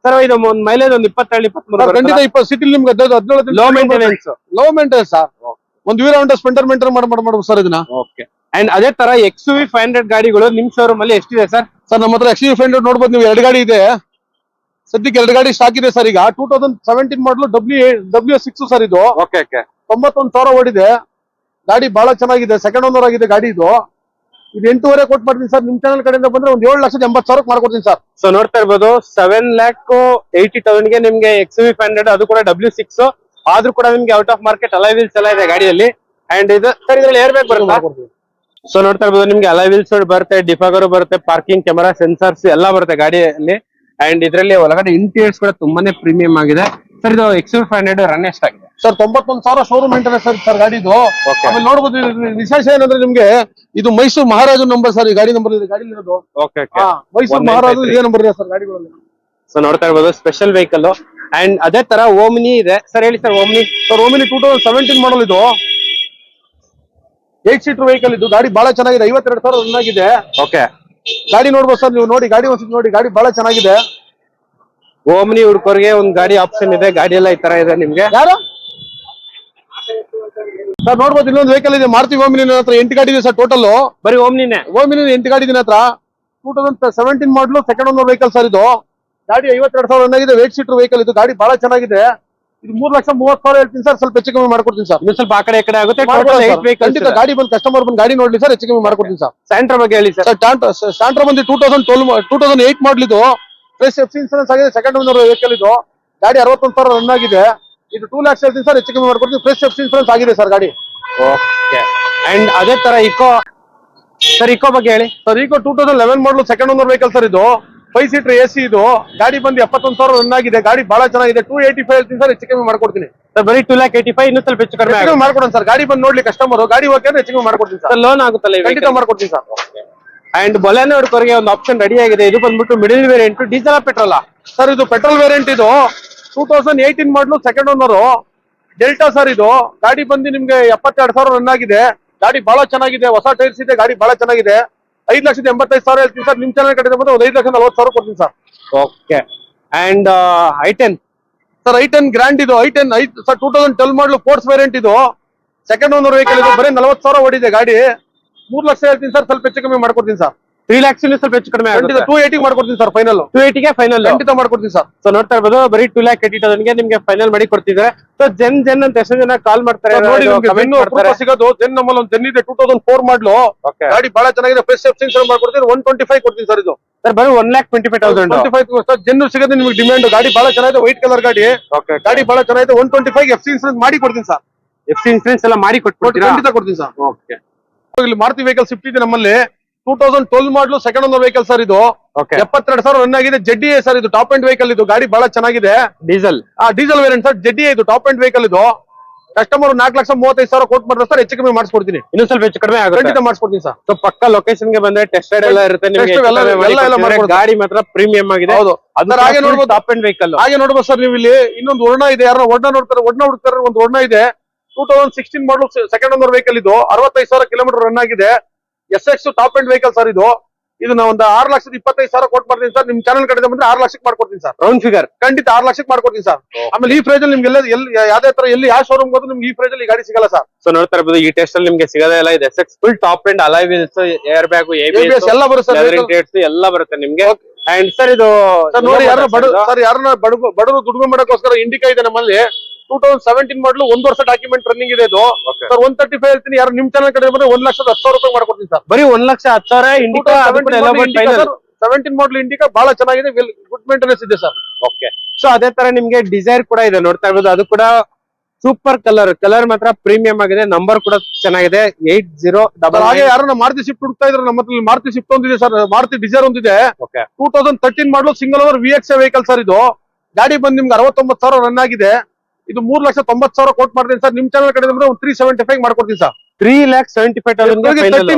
ಸರ್ ಇದು ಒಂದ್ ಮೈಲೇಜ್ ಒಂದ್ ಇಪ್ಪತ್ತೇಳು ಖಂಡಿತ ಇಪ್ಪತ್ಮೂರು ಇಪ್ಪತ್ತು ಸಿಟಿ ನಿಮ್ಗೆ ಹದಿನೇಳು low maintenance low maintenance sir ಒಂದು ವೀರ ಹೊಂಡ ಸ್ಪೆಂಡರ್ ಮೇಂಟೈನ್ ಮಾಡಿ ಮಾಡಿ ಮಾಡ್ಬೋದು ಸರ್ ಇದನ್ನ. ಓಕೆ ಅಂಡ್ ಅದೇ ತರ ಎಕ್ಸ್ ವಿ ಫೈವ್ ಹಂಡ್ರೆಡ್ ಗಾಡಿಗಳು ನಿಮ್ ಶೋರೂಮ್ ಅಲ್ಲಿ ಎಷ್ಟಿದೆ ಸರ್ ಸರ್ ನಮ್ಮ ಹತ್ರ ಎಕ್ಸ್ ಫೈವ್ ನೋಡ್ಬೋದು ನೀವು ಎರಡು ಗಾಡಿ ಇದೆ. ಸದ್ಯಕ್ಕೆ ಎರಡು ಗಾಡಿ ಸ್ಟಾಕ್ ಇದೆ ಸರ್ ಈಗ. Two thousand seventeen model W W six sir ಇದು. ಓಕೆ ಓಕೆ ತೊಂಬತ್ತೊಂದು ಸಾವಿರ ಓಡಿದೆ. ಗಾಡಿ ಬಹಳ ಚೆನ್ನಾಗಿದೆ ಸೆಕೆಂಡ್ ಓನರ್ ಆಗಿದೆ ಗಾಡಿ ಇದು. ಇದು ಎಂಟೂವರೆ ಕೊಟ್ಟು ಮಾಡ್ತೀನಿ ಸರ್. ನಿಮ್ ಚಾನಲ್ ಕಡೆಯಿಂದ ಬಂದ್ರೆ ಒಂದ್ ಏಳು ಲಕ್ಷದ ಎಂಬತ್ತು ಸಾವಿರಕ್ಕೆ ಮಾಡ್ಕೊಡ್ತೀನಿ ಸರ್. ಸೊ ನೋಡ್ತಾ ಇರ್ಬೋದು ಸೆವೆನ್ ಲ್ಯಾಕ್ ಏಯ್ಟಿ ತೌಸಂಡ್ಗೆ ನಿಮ್ಗೆ ಎಕ್ಸ್ ವಿ ಫೈವ್ ಹಂಡ್ರೆಡ್ ಅದು ಕೂಡ ಡಬ್ಲ್ಯೂ ಸಿಕ್ಸ್ ಆದ್ರೂ ಕೂಡ ನಿಮ್ಗೆ out of market alloy wheels ಎಲ್ಲ ಇದೆ ಗಾಡಿಯಲ್ಲಿ. ಅಂಡ್ ಇದು, ಸರ್, ಇದ್ರಲ್ಲಿ ಏರ್ ಬ್ಯಾಗ್ ಬರುತ್ತೆ? ಸೊ ನೋಡ್ತಾ ಇರ್ಬೋದು, ನಿಮ್ಗೆ ಅಲೈ ವೀಲ್ಸ್ ಬರುತ್ತೆ ಡಿಫಾಗರ್ ಬರುತ್ತೆ ಪಾರ್ಕಿಂಗ್ ಕ್ಯಾಮರಾ ಸೆನ್ಸರ್ಸ್ ಎಲ್ಲ ಬರುತ್ತೆ ಗಾಡಿಯಲ್ಲಿ. ಅಂಡ್ ಇದರಲ್ಲಿ ಒಳಗಡೆ ಇಂಟೀರಿಯರ್ಸ್ ಕೂಡ ತುಂಬಾನೇ ಪ್ರೀಮಿಯಂ ಆಗಿದೆ. ಸರ್ ಇದು ಎಕ್ಸ್ ಫೈವ್ ಹಂಡ್ರೆಡ್ ರನ್ ಎಷ್ಟಾಗಿದೆ ಸರ್ ತೊಂಬತ್ತೊಂದು ಸಾವಿರ ಶೋರೂಮ್ ಮೇಂಟೆನೆನ್ಸ್ ಸರ್ ಸರ್ ಗಾಡಿದು. ಆಮೇಲೆ ನೋಡ್ಬೋದು ಇದು ವಿಶೇಷ ಏನಂದ್ರೆ ನಿಮ್ಗೆ ಇದು ಮೈಸೂರು ಮಹಾರಾಜ ನಂಬರ್ ಸರ್ ಈ ಗಾಡಿ ನಂಬರ್ ಇದೆ ಗಾಡಿ ಇರೋದು. ಓಕೆ ಹಾ, ಮೈಸೂರು ಮಹಾರಾಜ ಇದೇ ನಂಬರ್ ಇದೆ ಸರ್ ಗಾಡಿಗಳಲ್ಲಿ. ಸರ್ ನೋಡ್ತಾ ಇರ್ಬೋದು ಸ್ಪೆಷಲ್ ವೆಹಿಕಲ್ ಅಂಡ್ ಅದೇ ತರ ಓಮಿನಿ ಇದೆ. ಸರ್ ಹೇಳಿ sir Omni sir Omni two thousand seventeen model ಇದು. ಏಟ್ ಸೀಟರ್ ವೆಹಿಕಲ್ ಇದು. ಗಾಡಿ ಬಹಳ ಚೆನ್ನಾಗಿದೆ. ಐವತ್ತೆರಡು ಸಾವಿರ ರನ್ ಆಗಿದೆ. ಓಕೆ ಗಾಡಿ ನೋಡ್ಬೋದು ಸರ್ ನೀವು ನೋಡಿ ಗಾಡಿ ಒಂದ್ಸತಿ ನೋಡಿ ಗಾಡಿ ಬಹಳ ಚೆನ್ನಾಗಿದೆ. ಓಮಿನಿ ಹುಡುಕೋರಿಗೆ ಒಂದ್ ಗಾಡಿ ಆಪ್ಷನ್ ಇದೆ. ಗಾಡಿ ಎಲ್ಲ ಈ ತರ ಇದೆ ನಿಮ್ಗೆ. ಯಾರು? ಸರ್ ನೋಡ್ಬೋದು ಇನ್ನೊಂದು ವೆಹಿಕಲ್ ಇದೆ. ಮಾರುತಿ ಓಮಿನಿ ನನ್ನ ಹತ್ರ ಎಂಟು ಗಾಡಿ ಇದೆ ಸರ್ ಟೋಟಲ್ ಬರೀ ಓಮ್ನಿನೇ ಓಮಿನಿ ಎಂಟು ಗಾಡಿ ಇದೆ ಹತ್ರ two thousand seventeen model second owner vehicle sir ಇದು. ಗಾಡಿ ಐವತ್ತೆರಡು ಸಾವಿರ ರನ್ ಆಗಿದೆ. ಏಟ್ ಸೀಟರ್ ವೆಹಿಕಲ್ ಇದು. ಗಾಡಿ ಬಹಳ ಚೆನ್ನಾಗಿದೆ. ಇದು ಮೂರ್ ಲಕ್ಷ ಮೂವತ್ತು ಸಾವಿರ ಹೇಳ್ತೀನಿ ಸರ್. ಸ್ವಲ್ಪ ಹೆಚ್ಚು ಕಮ್ಮಿ ಮಾಡ್ಕೊಡ್ತೀನಿ ಸರ್. ನೀವು ಸ್ವಲ್ಪ ಆ ಕಡೆ ಈ ಕಡೆ ಆಗುತ್ತೆ. ಟೋಟಲ್ ಏಟ್ ಖಂಡಿತ ಗಾಡಿ ಬಂದು ಕಸ್ಟಮರ್ ಬಂದು ಗಾಡಿ ನೋಡ್ಲಿ ಸರ್. ಹೆಚ್ಚು ಕಮ್ಮಿ ಮಾಡ್ಕೊಡ್ತೀನಿ ಸರ್. ಸ್ಯಾಂಟ್ರ ಬಗ್ಗೆ ಹೇಳಿ ಸರ್. ಸರ್ ಸ್ಟಾಂಟ್ರ ಬಂದು two thousand twelve two thousand eight model ಇದು. ಫ್ರೆಶ್ ಎಫ್ ಇನ್ಸೂರೆನ್ಸ್ ಆಗಿದೆ. ಸೆಕೆಂಡ್ ಓನರ್ ವೆಹಿಕಲ್ ಇದು. ಗಾಡಿ ಅರವತ್ತೊಂದು ಸಾವಿರ ರನ್ ಆಗಿದೆ. ಇದು ಟೂ ಲ್ಯಾಕ್ಸ್ ಹೇಳ್ತೀನಿ ಸರ್ ಹೆಚ್ಚು ಕಮ್ಮಿ ಮಾಡ್ಕೊಡ್ತೀವಿ ಫ್ರೆಶ್ ಎಫ್ ಇನ್ಸೂರೆನ್ಸ್ ಆಗಿದೆ ಸರ್ ಗಾಡಿ. ಓಕೆ ಅಂಡ್ ಅದೇ ತರ ಇಕೋ ಸರ್ ಇಕೋ ಬಗ್ಗೆ ಹೇಳಿ. Sir Eeco two thousand eleven model second owner vehicle sir ಇದು. ಫೈವ್ ಸೀಟರ್ ಎ ಸಿ ಇದು. ಗಾಡಿ ಬಂದು ಎಪ್ಪತ್ತೊಂದು ಸಾವಿರ ರನ್ ಆಗಿದೆ. ಗಾಡಿ ಬಹಳ ಚೆನ್ನಾಗಿದೆ. ಟೂ ಏಯ್ಟಿ ಫೈವ್ ಹೇಳ್ತೀನಿ ಸರ್ ಹೆಚ್ಚು ಕಮ್ಮಿ ಮಾಡ್ಕೊಡ್ತೀನಿ. ಸರ್ ಬರೀ ಟೂ ಲ್ಯಾಕ್ ಏಯ್ಟಿ ಫೈವ್ ಇನ್ನೂ ಸ್ವಲ್ಪ ಹೆಚ್ಚು ಕಡಿಮೆ ಹೆಚ್ಚು ಮಾಡ್ಕೊಡೋಣ ಸರ್ ಗಾಡಿ ಬಂದು ನೋಡ್ಲಿ ಕಸ್ಟಮರ್ ಗಾಡಿ ಓಕೆ ಅಂದ್ರೆ ಹೆಚ್ಚು ಕಮ್ಮಿ ಮಾಡ್ಕೊಡ್ತೀನಿ ಸರ್ ಲೋನ್ ಆಗುತ್ತಲ್ಲ ಖಂಡಿತ ಮಾಡ್ಕೊಡ್ತೀನಿ ಸರ್ ಅಂಡ್ ಬೊಲೆನೋಡ್ ಹುಡುಗರಿಗೆ ಒಂದು ಆಪ್ಷನ್ ರೆಡಿ ಆಗಿದೆ. ಇದು ಬಂದ್ಬಿಟ್ಟು middle variant diesel petrol sir ಇದು ಪೆಟ್ರೋಲ್ ವೇರಿಯಂಟ್ ಇದು. Two thousand eighteen model second owner Delta sir ಇದು. ಗಾಡಿ ಬಂದು ನಿಮಗೆ ಎಪ್ಪತ್ತೆರಡು ಸಾವಿರ ರನ್ ಆಗಿದೆ. ಗಾಡಿ ಬಹಳ ಚೆನ್ನಾಗಿದೆ. ಹೊಸ ಟೈರ್ಸ್ ಇದೆ. ಗಾಡಿ ಬಹಳ ಚೆನ್ನಾಗಿದೆ. ಐದು ಲಕ್ಷದ ಎಂಬತ್ತೈದು ಸಾವಿರ ಹೇಳ್ತೀನಿ ಸರ್ ನಿಮ್ಮ ಚಾನಲ್ ಕಡೆ ಬಂದ್ರೆ ಒಂದು ಐದು ಲಕ್ಷದ ನಲ್ವತ್ತು ಸಾವಿರ ಕೊಡ್ತೀನಿ sir okay and I ten sir I ten grand ಇದು. I ten I sir two thousand twelve model force variant ಇದು. ಸೆಕೆಂಡ್ ಓನರ್ ವೆಹಿಕಲ್ ಇದು. ಬರೀ ನಲ್ವತ್ತು ಸಾವಿರ ಓಡಿದೆ ಗಾಡಿ. ಮೂರು ಲಕ್ಷ ಹೇಳ್ತೀನಿ ಸರ್ ಸ್ವಲ್ಪ ಹೆಚ್ಚು ಕಮ್ಮಿ ಮಾಡ್ಕೊಡ್ತೀನಿ ಸರ್ ತ್ರೀ ಲ್ಯಾಕ್ಸ್ ಸ್ವಲ್ಪ ಹೆಚ್ಚು ಕಡಿಮೆ ಆಗುತ್ತೆ. ಟೂ ಏಟಿಗೆ ಮಾಡ್ಕೊಡ್ತೀನಿ ಸರ್ ಫೈನಲ್ ಟೂ ಏಟಿಗೆ ಫೈನಲ್ ಖಂಡಿತ ಮಾಡ್ಕೊಡ್ತೀನಿ ಸರ್ ಸೊ ನೋಡ್ತಾ ಇರ್ಬೋದು ಬರೀ ಟೂ ಲ್ಯಾಕ್ ಏಟಿ ತೌಸಂಡ್ಗೆ ನಿಮ್ಗೆ ಫೈನಲ್ ಮಾಡಿ ಕೊಡ್ತಿದ್ದಾರೆ. ಸೊ ಜನ್ ಜೆನ್ ಅಂತ ಎಷ್ಟು ಜನ ಕಾಲ್ ಮಾಡ್ತಾರೆ ನೋಡಿ ಸಿಗೋದು ಜೆನ್ ನಮ್ಮಲ್ಲಿ ಒಂದು ಜೆನ್ ಇದೆ two thousand four model. Okay ಗಾಡಿ ಬಹಳ ಚೆನ್ನಾಗಿದೆ ಫ್ರೆಶ್ ಸಿನ್ಸ್ ಮಾಡ್ಕೊಡ್ತೀನಿ ಒನ್ ಟ್ವೆಂಟಿ ಫೈವ್ ಕೊಡ್ತೀನಿ ಸರ್ ಇದು. ಸರ್ ಬರೀ one lakh twenty five thousand twenty five Zen ಸಿಗೋದು ನಿಮ್ಗೆ ಡಿಮ್ಯಾಂಡ್ ಗಾಡಿ ಬಹಳ ಚೆನ್ನಾಗಿದೆ ವೈಟ್ ಕಲರ್ ಗಾಡಿ. ಓಕೆ ಗಾಡಿ ಬಹಳ ಚೆನ್ನಾಗಿದೆ one twenty five F C insurance ಮಾಡಿ ಕೊಡ್ತೀನಿ ಸರ್ ಎಫ್ ಸಿ ಇನ್ಸೂರೆನ್ಸ್ ಎಲ್ಲ ಮಾಡಿ ಕೊಟ್ಟು ಖಂಡಿತ ಕೊಡ್ತೀನಿ ಸರ್ ಓಕೆ ಇಲ್ಲಿ ಮಾರುತಿ ವೆಹಿಕಲ್ ಸಿಫ್ಟ್ ಇದೆ ನಮ್ಮಲ್ಲಿ. Two thousand twelve model second ಒಂದು ವೆಹಿಕಲ್ ಸರ್ ಇದು. ಎಪ್ಪತ್ತೆರಡು ಸಾವಿರ ರನ್ ಆಗಿದೆ. ಜೆಡ್ಡಿ ಸರ್ ಇದು. ಟಾಪ್ ಎಂಡ್ ವೆಹಿಕಲ್ ಇದು. ಗಾಡಿ ಬಹಳ ಚೆನ್ನಾಗಿದೆ. ಡೀಸೆಲ್ ಆ ಡೀಸೆಲ್ ವೇರಿಯಂಟ್ ಸರ್ ಜೆಡ್ಡಿ ಇದು. ಟಾಪ್ ಎಂಡ್ ವೆಹಿಕಲ್ ಇದು. ಕಸ್ಟಮರ್ ನಾಲ್ಕು ಲಕ್ಷ ಮೂವತ್ತೈದು ಸಾವಿರ ಕೊಟ್ಟು ಮಾಡಿದ್ರೆ ಸರ್ ಹೆಚ್ಚು ಕಮ್ಮಿ ಮಾಡಿಸ್ಕೊಡ್ತೀನಿ. ಇನ್ನೂ ಸ್ವಲ್ಪ ಹೆಚ್ಚು ಕಡಿಮೆ ಆಗುತ್ತೆ. ಖಂಡಿತ ಮಾಡಿಸ್ಕೊಡ್ತೀನಿ ಸರ್ ಸೊ ಪಕ್ಕ ಲೊಕೇಶನ್ಗೆ ಬಂದ್ರೆ ರೈಡ್ ಎಲ್ಲ ಇರುತ್ತೆ ನಿಮ್ಗೆ. ಗಾಡಿ ಮಾತ್ರ ಪ್ರೀಮಿಯಂ ಆಗಿದೆ. ಹೌದು. ಅದರ ಹಾಗೆ ನೋಡ್ಬೋದು. ಟಾಪ್ ಅಂಡ್ ವೆಹಿಕಲ್ ಹಾಗೆ ನೋಡ್ಬೋದು ಸರ್ ನೀವು ಇಲ್ಲಿ ಇನ್ನೊಂದು ವರ್ಣ ಇದೆ. ಯಾರೋ ವರ್ಣ ನೋಡ್ತಾರೆ ವರ್ಣ ಹುಡುಕ್ತಾರೆ ಒಂದು ವರ್ಣ ಇದೆ. Two thousand sixteen model second owner vehicle ಇದು. ಅರವತ್ತೈದು ಸಾವಿರ ಕಿಲೋಮೀಟರ್ ರನ್ ಆಗಿದೆ. S X top end vehicle sir ಇದು. ಇದನ್ನ ಒಂದು ಆರು ಲಕ್ಷದ ಇಪ್ಪತ್ತೈದು ಸಾವಿರ ಕೊಟ್ಟು ಬರ್ತೀನಿ ಸರ್ ನಿಮ್ ಚಾನಲ್ ಕಡೆ ಬಂದ್ರೆ ಆರು ಲಕ್ಷಕ್ಕೆ ಮಾಡ್ಕೊಡ್ತೀನಿ ಸರ್ ರೌಂಡ್ ಫಿಗರ್ ಖಂಡಿತ ಆರು ಲಕ್ಷಕ್ಕೆ ಮಾಡ್ಕೊಡ್ತೀನಿ ಸರ್ ಆಮೇಲೆ ಈ ಪ್ರೈಸ್ ಅಲ್ಲಿ ನಿಮ್ಗೆ ಎಲ್ಲ ಯಾವ್ದೇ ತರ ಎಲ್ಲಿ ಯಾವ ಶೋರೂಮ್ ಹೋದ್ರು ನಿಮ್ಗೆ ಈ ಪ್ರೈಸ್ ಅಲ್ಲಿ ಗಾಡಿ ಸಿಗಲ್ಲ ಸರ್ ಸೊ ನೋಡ್ತಾ ಇರ್ಬೋದು ಈ ಟೆಸ್ಟ್ ಅಲ್ಲಿ ನಿಮ್ಗೆ ಸಿಗೋದೇ ಇಲ್ಲ. ಇದು S X full top and alloy wheels air bag ಎಲ್ಲ ಬರುತ್ತೆ ಎಲ್ಲ ಬರುತ್ತೆ ನಿಮ್ಗೆ. ಅಂಡ್ ಸರ್ ಇದು ಸರ್ ನೋಡಿ ಯಾರು ಬಡ ಸರ್ ಯಾರು ಬಡ ಬಡವರು ದುಡಿಮೆ ಮಾಡೋಕ್ಕೋಸ್ಕರ ಇಂಡಿಕಾ ಇದೆ ನಮ್ಮಲ್ಲಿ. ಟೂ ತೌಸಂಡ್ ಸೆವೆಂಟೀನ್ ಮಾಡಲು ಒಂದ್ ವರ್ಷ ಡಾಕ್ಯುಮೆಂಟ್ ರನ್ನಿಂಗ್ ಇದೆ ಇದು. ಸರ್ ಒನ್ ತರ್ಟಿ ಫೈವ್ ಹೇಳ್ತೀನಿ. ಯಾರು ನಿಮ್ ಚಾನಲ್ ಕಡೆ ಬಂದ್ರೆ ಒಂದ್ ಲಕ್ಷದ ಹತ್ತು ಸಾವಿರ ರೂಪಾಯಿ ಮಾಡ್ಕೊಡ್ತೀನಿ ಸರ್ ಬರೀ ಒಂದ್ ಲಕ್ಷ ಹತ್ತು ಸಾವಿರ ಸೆವೆಂಟೀನ್ ಮಾಡಲ್ ಇಂಡಿಕಾ ಬಹಳ ಚೆನ್ನಾಗಿದೆ. ಗುಡ್ ಮೇಂಟೆನೆನ್ಸ್ ಇದೆ ಸರ್ ಓಕೆ ಸೊ ಅದೇ ತರ ನಿಮ್ಗೆ ಡಿಸೈರ್ ಕೂಡ ಇದೆ ನೋಡ್ತಾ ಇರ್ಬೋದು. ಅದು ಕೂಡ ಸೂಪರ್ ಕಲರ್ ಕಲರ್ ಮಾತ್ರ ಪ್ರೀಮಿಯಂ ಆಗಿದೆ. ನಂಬರ್ ಕೂಡ ಚೆನ್ನಾಗಿದೆ. ಏಟ್ ಜೀರೋ ಡಬಲ್ ಹಾಗೆ ಯಾರನ್ನ ಮಾರುತಿ ಶಿಫ್ಟ್ ಹುಡುಕ್ತಾ ಇದ್ರು ನಮ್ಮ ಹತ್ರ ಮಾರುತಿ ಶಿಫ್ಟ್ ಒಂದಿದೆ ಸರ್ ಮಾರುತಿ ಡಿಸೈರ್ ಒಂದಿದೆ. Okay two thousand thirteen model single owner V X vehicle sir ಇದು. ಗಾಡಿ ಬಂದು ನಿಮ್ಗೆ ಅರವತ್ತೊಂಬತ್ತು ಸಾವಿರ ರನ್ ಆಗಿದೆ. ಇದು ಮೂರ್ ಲಕ್ಷ ತೊಂಬತ್ ಸಾವಿರ ಕೋಟ್ ಮಾಡ್ತೀನಿ ಸರ್. ನಿಮ್ ಚಾನಲ್ ಕಡೆ ಒಂದು ತ್ರೀ ಸೆವೆಂಟಿ ಫೈವ್ ಮಾಡ್ಕೊಡ್ತೀನಿ sir. Three lakh seventy five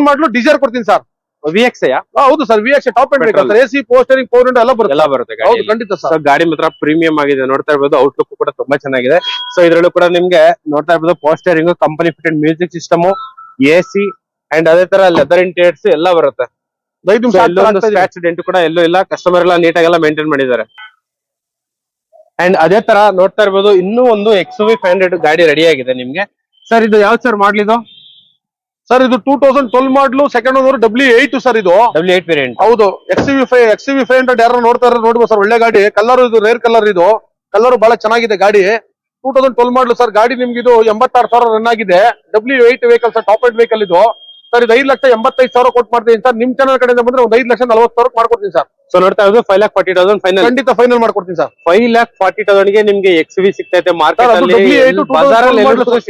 model Dzire ಕೊಡ್ತೀನಿ ಸರ್. ವಿ ಎಕ್ಸ್ ಆ, ಹೌದು ಸರ್ ವಿಎಕ್ಸ್ ಟಾಪ್ ಎಂಡ್ ಬೇಕಂದ್ರೆ. Sir AC power steering power ಎಲ್ಲ ಬರುತ್ತೆ. ಎಲ್ಲ ಬರುತ್ತೆ ಹೌದು ಖಂಡಿತ ಸರ್. ಗಾಡಿ ಮಾತ್ರ ಪ್ರೀಮಿಯಂ ಆಗಿದೆ ನೋಡ್ತಾ ಇರ್ಬೋದು. ಔಟ್ಲುಕ್ ಕೂಡ ತುಂಬಾ ಚೆನ್ನಾಗಿದೆ. ಸೊ ಇದ್ರಲ್ಲೂ ಕೂಡ ನಿಮ್ಗೆ ನೋಡ್ತಾ ಇರ್ಬೋದು power steering company fitted music system AC and ಅದೇ ತರ ಲೆದರ್ ಇಂಟೀರಿಯರ್ಸ್ ಎಲ್ಲ ಬರುತ್ತೆ. ಸ್ಕ್ರಾಚ್ ಡೆಂಟ್ ಕೂಡ ಎಲ್ಲೂ ಇಲ್ಲ. ಕಸ್ಟಮರ್ ಎಲ್ಲ ನೀಟಾಗೆಲ್ಲ ಮೇಂಟೈನ್ ಮಾಡಿದ್ದಾರೆ. ಅಂಡ್ ಅದೇ ತರ ನೋಡ್ತಾ ಇರ್ಬೋದು ಇನ್ನೂ ಒಂದು ಎಕ್ಸ್ ವಿ ಫೈವ್ ಹಂಡ್ರೆಡ್ ಗಾಡಿ ರೆಡಿ ಆಗಿದೆ ನಿಮ್ಗೆ. ಸರ್ ಇದು ಯಾವ್ದು ಸರ್ ಮಾಡ್ಲಿದು ಸರ್ ಇದು two thousand twelve model second owner W eight sir ಇದು. ಡಬ್ಲ್ಯೂ ಏಟ್ ವೇರಿಯಂಟ್ ಹೌದು X V five X V five hundred ಯಾರು ನೋಡ್ತಾ ಇರೋ ನೋಡ್ಬೋದು ಸರ್ ಒಳ್ಳೆ ಗಾಡಿ. ಕಲರ್ ಇದು ರೇರ್ ಕಲರ್ ಇದು. ಕಲರ್ ಬಹಳ ಚೆನ್ನಾಗಿದೆ ಗಾಡಿ. Two thousand twelve model sir ಗಾಡಿ ನಿಮ್ಗೆ ಇದು ಎಂಬತ್ತಾರು ಸಾವಿರ ರನ್ ಆಗಿದೆ. W eight vehicle sir top eight vehicle ಇದು. ಸರ್ ಇದು ಐದು ಲಕ್ಷ ಎಂಬತ್ತೈದು ಸಾವಿರ ಕೊಟ್ಟು ಮಾಡ್ತೀನಿ. ಸರ್ ನಿಮ್ ಚಾನಲ್ ಕಡೆಯಿಂದ ಬಂದ್ರೆ ಒಂದು ಐದು ಲಕ್ಷ ನಲ್ವತ್ತು ಸಾವಿರ ಮಾಡ್ಕೊಡ್ತೀನಿ ಸರ್ ಸೊ ನೋಡ್ತಾ ಇರೋದು five lakh forty thousand final ಖಂಡಿತ ಫೈನಲ್ ಮಾಡ್ಕೊಡ್ತೀನಿ ಸರ್. ಫೈವ್ ಲ್ಯಾಕ್ ಫಾರ್ಟಿ ತೌಸಂಡ್ಗೆ ನಿಮ್ಗೆ ಎಕ್ಸ್ ವಿ ಸಿಗ್ತಾ ಇದೆ ಮಾರ್ಕೆಟ್ ಅಲ್ಲಿ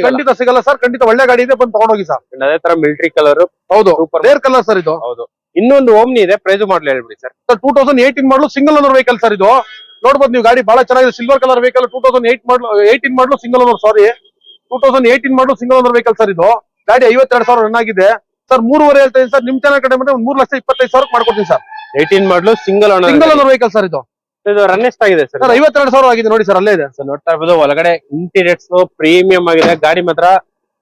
ಖಂಡಿತ ಸಿಗಲ್ಲ ಸರ್ ಖಂಡಿತ ಒಳ್ಳೆ ಗಾಡಿ ಇದೆ ಬಂದು ತಗೊಂಡೋಗಿ ಸರ್. ಅದೇ ತರ ಮಿಲಿಟರಿ ಕಲರ್ ಹೌದು. ರೇರ್ ಕಲರ್ ಸರ್ ಇದು. ಹೌದು. ಇನ್ನೊಂದು ಓಮ್ನಿ ಇದೆ ಪ್ರೈಸ್ ಮಾಡ್ಲಿ ಹೇಳ್ಬಿಡಿ sir. Sir two thousand eighteen model single owner vehicle sir ಇದು. ನೋಡ್ಬೋದು ನೀವು ಗಾಡಿ ಬಹಳ ಚೆನ್ನಾಗಿದೆ silver colour vehicle two thousand eight model eighteen model single owner sorry two thousand eighteen model single owner vehicle sir ಇದು. ಗಾಡಿ ಐವತ್ತೆರಡು ಸಾವಿರ ರನ್ ಆಗಿದೆ. ಸರ್ ಮೂರುವರೆ ಹೇಳ್ತಾ ಇದೆ ಸರ್ ನಿಮ್ ಚಾನಲ್ ಕಡೆ ಬಂದ್ರೆ ಒಂದು ಮೂರು ಲಕ್ಷ ಇಪ್ಪತ್ತೈದು ಸಾವಿರ ಮಾಡ್ಕೊಡ್ತೀನಿ sir. Eighteen model single single owner vehicle sir ಇದು? ಇದು ರನ್ ಎಷ್ಟಾಗಿದೆ ಸರ್ ಸರ್ ಐವತ್ತೆರಡು ಸಾವಿರ ಆಗಿದೆ ನೋಡಿ ಸರ್ ಅಲ್ಲೇ ಇದೆ. ಸರ್ ನೋಡ್ತಾ ಇರ್ಬೋದು ಒಳಗಡೆ ಇಂಟೀರಿಯರ್ಸ್ ಪ್ರೀಮಿಯಂ ಆಗಿದೆ ಗಾಡಿ ಮಾತ್ರ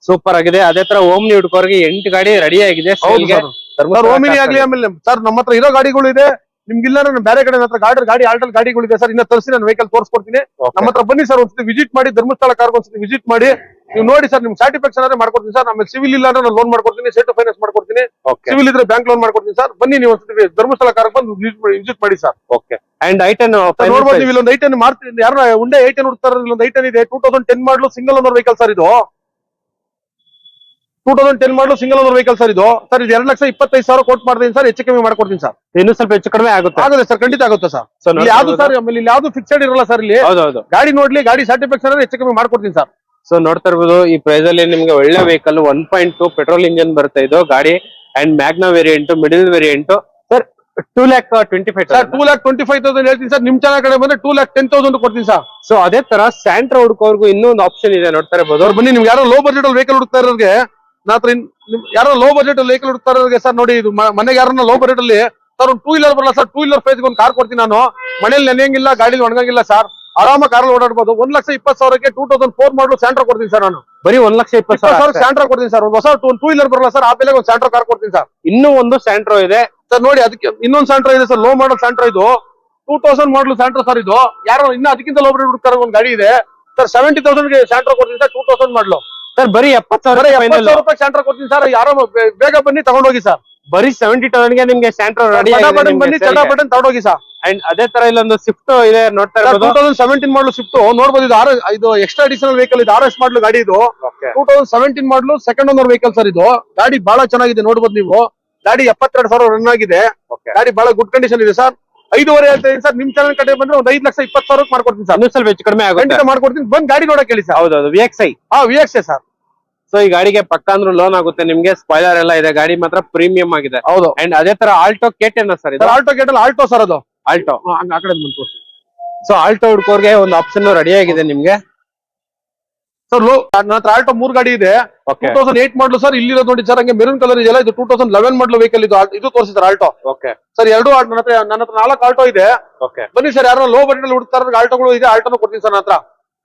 ಸೂಪರ್ ಆಗಿದೆ. ಅದೇ ತರ ಓಮ್ನಿ ಹುಡ್ಕೋರಿಗೆ ಎಂಟು ಗಾಡಿ ರೆಡಿ ಆಗಿದೆ ಹೌದು sale ಗೆ. ಸರ್ ಧರ್ಮಸ್ಥಳ ಸರ್ ಓಮಿನಿ ಆಗ್ಲಿ ಆಮೇಲೆ ಸರ್ ನಮ್ಮ ಹತ್ರ ಇರೋ ಗಾಡಿಗಳು ಇದೆ. ನಿಮ್ಗಿಲ್ಲ ನಾನು ಬೇರೆ ಕಡೆ ಹತ್ರ ಗಾಡಿ ಗಾಡಿ ಆಲ್ಟಲ್ ಗಾಡಿಗಳಿದೆ ಸರ್ ಇನ್ನ ತರಿಸಿ ನಾನು ವೆಹಿಕಲ್ ತೋರಿಸ್ಕೊಡ್ತೀನಿ. Okay. ನಮ್ಮ ಹತ್ರ ಬನ್ನಿ ಸರ್ ಒಂದ್ಸತಿ ವಿಸಿಟ್ ಮಾಡಿ ಧರ್ಮಸ್ಥಳ ಕಾರ್ಗೊಂದ್ಸತಿ ವಿಸಿಟ್ ಮಾಡಿ. ನೀವು ನೋಡಿ ಸರ್ ನಿಮ್ ಸ್ಯಾಟಿಸ್ಫ್ಯಾಕ್ಷನ್ ಆದ್ರೆ ಮಾಡ್ಕೊಡ್ತೀನಿ ಸರ್. ಆಮೇಲೆ ಸಿವಿಲ್ ಇಲ್ಲ ಅಂದ್ರೆ ನಾನು ಲೋನ್ ಮಾಡ್ಕೊಡ್ತೀನಿ ಸೆಟ್ ಫೈನಾನ್ಸ್ ಮಾಡ್ಕೊಡ್ತೀನಿ. ಸಿವಿಲ್ ಇದ್ರೆ ಬ್ಯಾಂಕ್ ಲೋನ್ ಮಾಡ್ಕೊಡ್ತೀನಿ ಸರ್. ಬನ್ನಿ ನೀವು ಒಂದ್ಸತಿ ಧರ್ಮಸ್ಥಳ ಕಾರ್ಗೆ ಬಂದು ವಿಸಿಟ್ ಮಾಡಿ sir. Okay and I ten ten ನೋಡ್ಬೋದು ನೀವು ಇಲ್ಲೊಂದು ಐಟನ್ ಮಾಡ್ತೀನಿ ಯಾರು ಉಂಡೆ ಐಟನ್ ಹುಡ್ತಾರೆ ಇಲ್ಲೊಂದು ಐಟನ್ ಇದೆ two thousand ten model single owner vehicle sir ಇದು. Two thousand ten model single owner vehicle sir ಇದು. ಸರ್ ಇದು ಎರಡು ಲಕ್ಷ ಇಪ್ಪತ್ತೈದು ಸಾವಿರ ಕೊಟ್ಟು ಮಾಡ್ತೀನಿ ಸರ್ ಹೆಚ್ಚು ಕಮ್ಮಿ ಮಾಡ್ಕೊಡ್ತೀನಿ ಸರ್. ಇನ್ನು ಸ್ವಲ್ಪ ಹೆಚ್ಚು ಕಡಿಮೆ ಆಗುತ್ತೆ. ಆಗುತ್ತೆ ಸರ್ ಖಂಡಿತ ಆಗುತ್ತೆ ಸರ್. ಯಾವ್ದು ಸರ್ ಆಮೇಲೆ ಇಲ್ಲಿ ಯಾವ್ದು ಫಿಕ್ಸೆಡ್ ಇರಲ್ಲ ಸರ್ ಇಲ್ಲಿ. ಗಾಡಿ ನೋಡ್ಲಿ ಗಾಡಿ ಸ್ಯಾಟಿಸ್ಫ್ಯಾಕ್ಷನ್ ಹೆಚ್ಚು ಕಮ್ಮಿ ಮಾಡ್ಕೊಡ್ತೀನಿ ಸರ್. ಸೊ ನೋಡ್ತಾ ಇರ್ಬೋದು ಈ ಪ್ರೈಸ್ ಅಲ್ಲಿ ನಿಮ್ಗೆ ಒಳ್ಳೆ vehicle one point two petrol engine ಬರ್ತಾ ಇದು ಗಾಡಿ and Magna variant middle variant sir two lakh twenty five sir two lakh twenty five thousand ಹೇಳ್ತೀನಿ ಸರ್ ನಿಮ್ ಚಾನಲ್ ಕಡೆ ಬಂದ್ರೆ ಟೂ ಲ್ಯಾಕ್ ಟೆನ್ ತೌಸಂಡ್ ಕೊಡ್ತೀನಿ ಸರ್ ಸೊ ಅದೇ ತರ ಸ್ಯಾಂಟ್ರಾ ಹುಡುಕೋರ್ಗು ಇನ್ನೂ ಒಂದು ಆಪ್ಷನ್ ಇದೆ ನೋಡ್ತಾ ಇರ್ಬೋದು. ಅವ್ರು ಬನ್ನಿ ನಿಮ್ಗೆ ಯಾರೋ ಲೋ ಬಜೆಟ್ ಅಲ್ಲಿ ವೆಹಿಕಲ್ ಹುಡುಕ್ತಾ ಇರೋರಿಗೆ ನಾ ಹತ್ರ ಇನ್- ನಿಮ್ ಯಾರೋ ಲೋ ಬಜೆಟ್ ಅಲ್ಲಿ ವೆಹಿಕಲ್ ಹುಡುಕ್ತಾ ಇರೋರಿಗೆ ಸರ್ ನೋಡಿ ಇದು ಮನೆಗೆ ಯಾರನ್ನ ಲೋ ಬಜೆಟ್ ಅಲ್ಲಿ ಸರ್ ಒಂದು ಟೂ ವೀಲರ್ ಬರಲ್ಲ ಸರ್ ಟೂ ವೀಲರ್ ಪ್ರೈಸ್ ಒಂದು ಕಾರ್ ಕೊಡ್ತೀನಿ ನಾನು. ಮನೇಲಿ ನೆನೆಯಂಗಿಲ್ಲ ಗಾಡಿಲಿ ಒಣಗಂಗಿಲ್ಲ ಸರ್ ಆರಾಮ ಕಾರಲ್ಲಿ ಓಡಾಡ್ಬೋದು. ಒಂದ್ ಲಕ್ಷ ಇಪ್ಪತ್ತು ಸಾವಿರಕ್ಕೆ ಟೂ ತೌಸಂಡ್ ಫೋರ್ ಮಾಡಲು ಸ್ಯಾಂಟ್ರಾ ಕೊಡ್ತೀನಿ ಸರ್ ನಾನು. ಬರೀ ಒಂದ್ ಲಕ್ಷ ಇಪ್ಪತ್ತು ಸಾವಿರ ಸಾವಿರ ಕೊಡ್ತೀನಿ ಸರ್. ಒಂದು ಹೊಸ ಟೂ ಟೂ ವೀಲರ್ ಬರಲ್ಲ ಸರ್. ಆ ಬೆಲೆಗೆ ಒಂದು ಸ್ಯಾಂಟ್ರಾ ಕಾರ್ ಕೊಡ್ತೀನಿ ಸರ್. ಇನ್ನೂ ಒಂದು ಸ್ಯಾಂಟ್ರೋ ಇದೆ. ಸರ್ ನೋಡಿ ಅದಕ್ಕೆ ಇನ್ನೊಂದು ಸ್ಯಾಂಟ್ರೋ ಇದೆ ಸರ್. ಲೋ ಮಾಡಲ್ ಸ್ಯಾಂಟ್ರೋ ಇದು. Two thousand model Santro sir ಇದು. ಯಾರೋ ಇನ್ನೂ ಅದಕ್ಕಿಂತ ಲೋ ಬ್ರೇಡ್ ಹುಡುಕ್ತಾರೆ ಒಂದು ಗಾಡಿ ಇದೆ. ಸರ್ ಸೆವೆಂಟಿ ತೌಸಂಡ್ಗೆ ಸ್ಯಾಂಟ್ರಾ ಕೊಡ್ತೀನಿ sir two thousand model sir ಬರೀ ಎಪ್ಪತ್ತು ಸಾವಿರ ರೂಪಾಯಿ ಸ್ಯಾಂಟ್ರಾ ಕೊಡ್ತೀನಿ ಸರ್. ಯಾರೋ ಬೇಗ ಬನ್ನಿ ತಗೊಂಡೋಗಿ ಸರ್. ಬರೀ ಸೆವೆಂಟಿ ತೌಸಂಡ್ಗೆ ನಿಮ್ಗೆ ಸ್ಯಾಂಟ್ರೋ ರೆಡಿ ಬಟನ್ ಚಟಾ ಬಟನ್ ತಗೊಂಡೋಗಿ ಸರ್ ಅಂಡ್ ಅದೇ ತರ ಇಲ್ಲೊಂದು ಸ್ವಿಫ್ಟ್ ಇದೆ ನೋಡ್ತಾ two thousand seventeen model Swift ನೋಡಬಹುದು ಇದು ಆರ್ ಇದು ಎಕ್ಸ್ಟ್ರಾ ಅಡಿಷನಲ್ ವೆಹಿಕಲ್ ಇದು ಆರ್ ಎಸ್ ಮಾಡಲು ಗಾಡಿ ಇದು. Two thousand seventeen model second owner vehicle sir ಇದು. ಗಾಡಿ ಬಹಳ ಚೆನ್ನಾಗಿದೆ ನೋಡಬಹುದು ನೀವು. ಗಾಡಿ ಎಪ್ಪತ್ತೆರಡು ಸಾವಿರ ರನ್ ಆಗಿದೆ. ಗಾಡಿ ಬಹಳ ಗುಡ್ ಕಂಡೀಷನ್ ಇದೆ ಸರ್. ಐದುವರೆ ಹೇಳ್ತಾ ಇದೀನಿ ಸರ್ ನಿಮ್ ಚಾನಲ್ ಕಡೆ ಬಂದ್ರೆ ಒಂದು ಐದು ಲಕ್ಷ ಇಪ್ಪತ್ತು ಸಾವಿರಕ್ಕೆ ಮಾಡ್ಕೊಡ್ತೀನಿ ಸರ್. ಸ್ವಲ್ಪ ಹೆಚ್ಚು ಕಡಿಮೆ ಆಗುತ್ತೆ. ಮಾಡ್ಕೊಡ್ತೀನಿ. ಬಂದ್ ಗಾಡಿ ನೋಡಕ್ ಹೇಳಿ ಸರ್. ಹೌದೌದು ವಿ ಎಕ್ಸ್ ಐ ಹಾ ವಿ ಐ ಸರ್. ಸೊ ಈ ಗಾಡಿಗೆ ಪಕ್ಕ ಅಂದ್ರೂ ಲೋನ್ ಆಗುತ್ತೆ. ನಿಮ್ಗೆ ಸ್ಪಾಯ್ಲರ್ ಎಲ್ಲ ಇದೆ. ಗಾಡಿ ಮಾತ್ರ ಪ್ರೀಮಿಯಂ ಆಗಿದೆ. ಹೌದು. ಅಂಡ್ ಅದೇ ತರ ಆಲ್ಟೋ ಕೆಟ್ ಸರ್ ಇದು? ಸರ್ ಆಲ್ಟೋ ಗೇಟಲ್ ಆಲ್ಟೋ ಸರ್ ಅದು. ಆಲ್ಟೋ ಆ ಕಡೆ ಬಂದು ತೋರಿಸಿ. ಸೊ ಆಲ್ಟೋ ಹುಡ್ಕೋರ್ಗೆ ಒಂದು ಆಪ್ಷನ್ ರೆಡಿ ಆಗಿದೆ ನಿಮ್ಗೆ. ಸರ್ ಲೋ ನನ್ನ ಹತ್ರ ಆಲ್ಟೋ ಮೂರ್ ಗಾಡಿ ಇದೆ. Two thousand eight model sir ಇಲ್ಲಿ ನೋಡಿ ಸರ್ ಹಂಗೆ ಮೆರೂನ್ ಕಲರ್ ಇದೆಯಲ್ಲ ಇದು two thousand eleven model vehicle ಇದು ಇದು ತೋರಿಸಿ ಸರ್ ಆಲ್ಟೋ ಓಕೆ ಸರ್ ಎರಡು ನನ್ನ ಹತ್ರ ನನ್ನ ಹತ್ರ ನಾಲ್ಕು ಆಲ್ಟೋ ಇದೆ. ಓಕೆ ಬನ್ನಿ ಸರ್ ಯಾರೋ ಲೋ ಬಜೆಟ್ ಹುಡುಕ್ತಾರ ಆಲ್ಟೋಗಳು ಇದೆ ಆಲ್ಟೋನು ಕೊಡ್ತೀನಿ ಸರ್ ನನ್ನ ಹತ್ರ.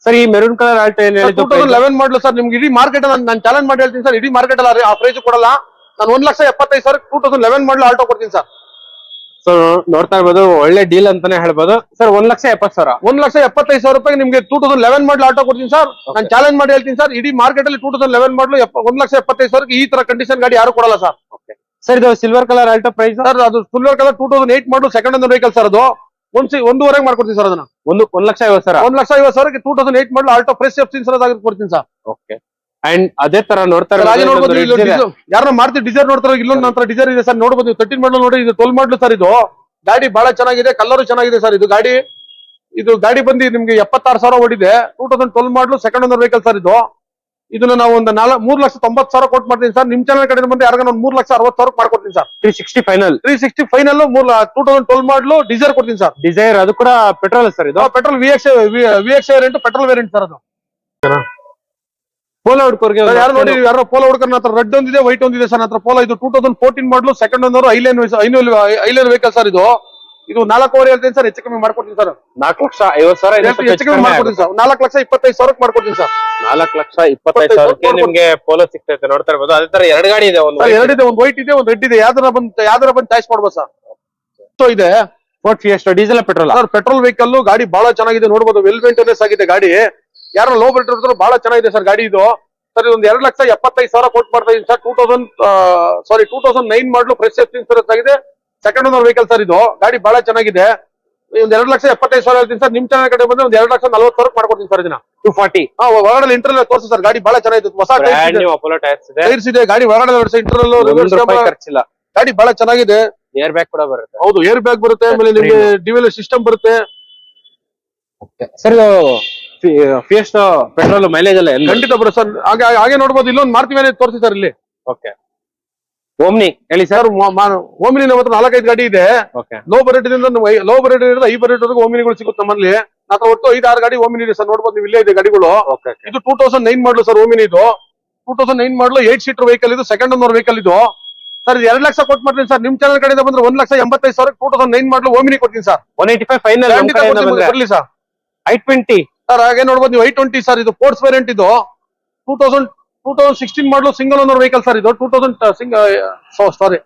ಸರ್ ಈ ಮೆರೂನ್ ಕಲರ್ ಆಲ್ಟ್ ಏನ್ two thousand eleven model sir ನಿಮ್ಗೆ ಇಡೀ ಮಾರ್ಕೆಟ್ ನಾನು ಚಾಲೆಂಜ್ ಮಾಡಿ ಹೇಳ್ತೀನಿ ಸರ್ ಇಡೀ ಮಾರ್ಕೆಟ್ ಅಲ್ಲ ಆ ಪ್ರೈಸ್ ಕೊಡಲ್ಲ. ನಾನು ಒಂದ್ ಲಕ್ಷ ಎಪ್ಪತ್ತೈದು sir two thousand eleven model Alto ಕೊಡ್ತೀನಿ ಸರ್. ಸೊ ನೋಡ್ತಾ ಇರ್ಬೋದು ಒಳ್ಳೆ ಡೀಲ್ ಅಂತಾನೆ ಹೇಳ್ಬೋದು. ಸರ್ ಒಂದ್ ಲಕ್ಷ ಎಪ್ಪತ್ತು ಸಾವಿರ? ಒಂದ್ ಲಕ್ಷ ಎಪ್ಪತ್ತೈದು ಸಾವಿರ ರೂಪಾಯಿ ನಿಮ್ಗೆ two thousand eleven model Alto ಕೊಡ್ತೀನಿ ಸರ್. ನಾನು ಚಾಲೆಂಜ್ ಮಾಡಿ ಹೇಳ್ತೀನಿ ಸರ್ ಇಡೀ ಮಾರ್ಕೆಟ್ ಅಲ್ಲಿ ಟೂ ತೌಸಂಡ್ ಲೆವೆನ್ ಮಾಡಲು ಒಂದ್ ಲಕ್ಷ ಎಪ್ಪತ್ತೈದು ಸಾವಿರಕ್ಕೆ ಈ ತರ ಕಂಡೀಷನ್ ಗಾಡಿ ಯಾರು ಕೊಡಲ್ಲ ಸರ್. ಸರ್ ಇದು silver colour Alto price sir ಅದು silver colour two thousand eight model second ಒಂದು ವೆಹಿಕಲ್ ಸರ್ ಅದು. ಒಂದ್ ಒಂದೂವರೆ ಒಂದೂವರೆಗೆ ಮಾಡ್ಕೊಡ್ತೀನಿ ಸರ್ ಅದನ್ನ. ಒಂದು ಒಂದ್ ಲಕ್ಷ ಐವತ್ತು ಸಾವಿರ? ಒಂದ್ ಲಕ್ಷ ಐವತ್ತು ಸಾವಿರಕ್ಕೆ two thousand eight model Alto fresh F insurance ಆಗಿ ಕೊಡ್ತೀನಿ ಸರ್. ಓಕೆ ಅಂಡ್ ಅದೇ ತರ ನೋಡ್ತಾರೆ ಯಾರು ಯಾರನ್ನ ಮಾಡ್ತೀವಿ ಡಿಸೈರ್ ನೋಡ್ತಾರೆ ಇಲ್ಲೊಂದು ನಂತರ ಡಿಸೈರ್ ಇದೆ ಸರ್ ನೋಡಬಹುದು ತರ್ಟೀನ್ ಮಾಡಲು ನೋಡಿ ಇದು ಟ್ವೆಲ್ ಮಾಡಲು ಸರ್ ಇದು. ಗಾಡಿ ಬಹಳ ಚೆನ್ನಾಗಿದೆ ಕಲರ್ ಚೆನ್ನಾಗಿದೆ ಸರ್ ಇದು ಗಾಡಿ. ಇದು ಗಾಡಿ ಬಂದು ನಿಮ್ಗೆ ಎಪ್ಪತ್ತಾರು ಸಾವಿರ ಓಡಿದೆ. Two thousand twelve model second owner vehicle sir ಇದು. ಇದನ್ನ ನಾವು ಒಂದು ನಾಲ್ಕು ಮೂರ್ ಲಕ್ಷ ತೊಂಬತ್ ಸಾವಿರ ಕೊಟ್ಟು ಮಾಡ್ತೀನಿ ಸರ್. ನಿಮ್ ಚಾನಲ್ ಕಡೆ ಬಂದು ಯಾರಿಗಾನ ಒಂದು ಮೂರ್ ಲಕ್ಷ ಅರವತ್ ಸಾವಿರ ಮಾಡ್ಕೊಡ್ತೀನಿ sir. Three sixty final three sixty final ಮೂರ್ two thousand twelve model Dzire ಕೊಡ್ತೀನಿ ಸರ್. ಡಿಸೈರ್ ಅದು ಕೂಡ ಪೆಟ್ರೋಲ್ ಸರ್ ಇದು? Petrol V X V X variant petrol variant sir ಅದು. ಪೋಲೋ ಹುಡ್ಕೋರ್ಗೆ ಯಾರು ನೋಡಿ ಯಾರೋ ಪೋಲೋ ಹುಡುಕರ್ ಹತ್ರ ರೆಡ್ ಒಂದಿದೆ ವೈಟ್ ಒಂದಿದೆ ಸರ್ ಹತ್ರ ಪೋಲೋ ಇದು two thousand fourteen model second ಒಂದವರು ಐಲೇನ್ ಐಲೇನ್ ವೆಹಿಕಲ್ ಸರ್ ಇದು. ಇದು ನಾಲ್ಕೂವರೆ ಹೇಳ್ತೀನಿ ಸರ್ ಹೆಚ್ಚು ಕಮ್ಮಿ ಮಾಡ್ಕೊಡ್ತೀನಿ ಸರ್. ನಾಲ್ಕು ಲಕ್ಷ ಐವತ್ತು ಸಾವಿರ ಹೆಚ್ಚು ಕಮ್ಮಿ ಮಾಡ್ಕೊಡ್ತೀನಿ ಸರ್. ನಾಲ್ಕು ಲಕ್ಷ ಇಪ್ಪತ್ತೈದು ಸಾವಿರಕ್ಕೆ ಮಾಡ್ಕೊಡ್ತೀನಿ ಸರ್. ನಾಲ್ಕು ಲಕ್ಷ ಇಪ್ಪತ್ತೈದು ಸಾವಿರಕ್ಕೆ ನಿಮ್ಗೆ ಪೋಲೋ ಸಿಗ್ತೈತೆ ನೋಡ್ತಾ ಇರ್ಬೋದು. ಅದೇ ತರ ಎರಡು ಗಾಡಿ ಇದೆ ಒಂದು ಎರಡು ಇದೆ ಒಂದು ವೈಟ್ ಇದೆ ಒಂದು ರೆಡ್ ಇದೆ. ಯಾವ್ದಾರ ಬಂದು ಯಾವ್ದಾರ ಬಂದು ಚಾಯ್ಸ್ ಮಾಡ್ಬೋದು ಸರ್. ಸೊ ಇದೆ. ಫೋರ್ಟಿ ಎಷ್ಟು diesel petrol sir petrol vehicle ಗಾಡಿ ಬಹಳ ಚೆನ್ನಾಗಿದೆ ನೋಡ್ಬೋದು. ವೆಲ್ ಮೇಂಟೆನೆನ್ಸ್ ಆಗಿದೆ ಗಾಡಿ. ಯಾರೋ ಲೋ ಬೆಟ್ ಇರ್ತಾರೆ ಬಹಳ ಚೆನ್ನಾಗಿದೆ ಸರ್ ಗಾಡಿ ಇದು. ಸರ್ ಇದೊಂದು ಎರಡು ಲಕ್ಷ ಎಪ್ಪತ್ತೈದು ಸಾವಿರ ಕೊಟ್ಟು ಮಾಡ್ತಾ ಇದೀನಿ sir. Two thousand sorry two thousand nine model fresh insurance ಆಗಿದೆ ಸೆಕೆಂಡ್ ಓನರ್ ವೆಹಿಕಲ್ ಸರ್ ಇದು. ಗಾಡಿ ಬಹಳ ಚೆನ್ನಾಗಿದೆ. ಒಂದ್ ಎರಡು ಲಕ್ಷ ಎಪ್ಪತ್ತೈದು ಸಾವಿರ ಹೇಳ್ತೀನಿ ಸರ್ ನಿಮ್ ಚಾನಲ್ ಕಡೆ ಬಂದ್ರೆ ಒಂದ್ ಎರಡು ಲಕ್ಷ ನಲ್ವತ್ತು ಸಾವಿರ ಮಾಡ್ಕೊಡ್ತೀನಿ ಸರ್ ಇದನ್ನ. ಟೂ ಫಾರ್ಟಿ ಹಾ ಒಳಗಡೆ ಇಂಟರ್ನಲ್ ತೋರಿಸು ಸರ್ ಗಾಡಿ ಬಹಳ ಚೆನ್ನಾಗಿದೆ ಹೊಸ ಟೈರ್ಸ್ ಇದೆ. ಗಾಡಿ ಒಳಗಡೆ ಇಂಟರ್ನಲ್ ಖರ್ಚಿಲ್ಲ. ಗಾಡಿ ಬಹಳ ಚೆನ್ನಾಗಿದೆ. ಏರ್ ಬ್ಯಾಗ್ ಕೂಡ ಬರುತ್ತೆ. ಹೌದು ಏರ್ ಬ್ಯಾಗ್ ಬರುತ್ತೆ ಆಮೇಲೆ ನಿಮ್ಗೆ ಡಿವೆಲ್ ಸಿಸ್ಟಮ್ ಬರುತ್ತೆ. ಸರ್ ಫಿಯಸ್ಟ್ ಪೆಟ್ರೋಲ್ ಮೈಲೇಜ್ ಎಲ್ಲ ಖಂಡಿತ ಬರುತ್ತೆ ಸರ್ ಹಾಗೆ ಹಾಗೆ ನೋಡ್ಬೋದು. ಇಲ್ಲೊಂದು ಮಾಡ್ತೀವಿ ತೋರಿಸಿ ಸರ್ ಇಲ್ಲಿ. ಓಕೆ ಓಮ್ನಿ ಹೇಳಿ ಸರ್. ಓಮಿನಿ ನಮ್ಮ ಹತ್ರ ನಾಲ್ಕೈದು ಗಾಡಿ ಇದೆ. ಲೋ ಬರೇಟ್ ಲೋ ಬರೇಟ್ ಐ ಬರೇಟ್ ವರೆಗೂ ಓಮಿನಿಗಳು ಸಿಗುತ್ತೆ ನಮ್ಮಲ್ಲಿ. ನಾತ್ರ ಒಟ್ಟು ಐದು ಆರು ಗಾಡಿ ಓಮಿನಿ ಇದೆ ಸರ್ ನೋಡ್ಬೋದು ನೀವು ಇಲ್ಲೇ ಇದೆ ಗಾಡಿಗಳು. ಇದು two thousand nine model sir Omni ಇದು. Two thousand nine model eight seater vehicle ಇದು ಸೆಕೆಂಡ್ ಓನರ್ ವೆಹಿಕಲ್ ಇದು. ಸರ್ ಇದು ಎರಡು ಲಕ್ಷ ಕೊಟ್ಟು ಮಾಡ್ತೀನಿ ಸರ್. ನಿಮ್ ಚಾನಲ್ ಕಡೆಯಿಂದ ಬಂದ್ರೆ ಒಂದ್ ಲಕ್ಷ ಎಂಬತ್ತೈದು ಸಾವಿರ two thousand nine model Omni ಕೊಡ್ತೀನಿ sir. One eighty five final ಬರಲಿ ಸರ್. ಐ ಟ್ವೆಂಟಿ ಸರ್ ಹಾಗೆ ನೋಡ್ಬೋದು ನೀವು ಐ ಟ್ವೆಂಟಿ ಸರ್ ಇದು ಫೋರ್ಸ್ ವೇರಿಯಂಟ್ ಇದು. Two thousand two thousand sixteen model single owner vehicle sir ಇದು ಟೂ ತೌಸಂಡ್ ಸಿಂಗ್ sorry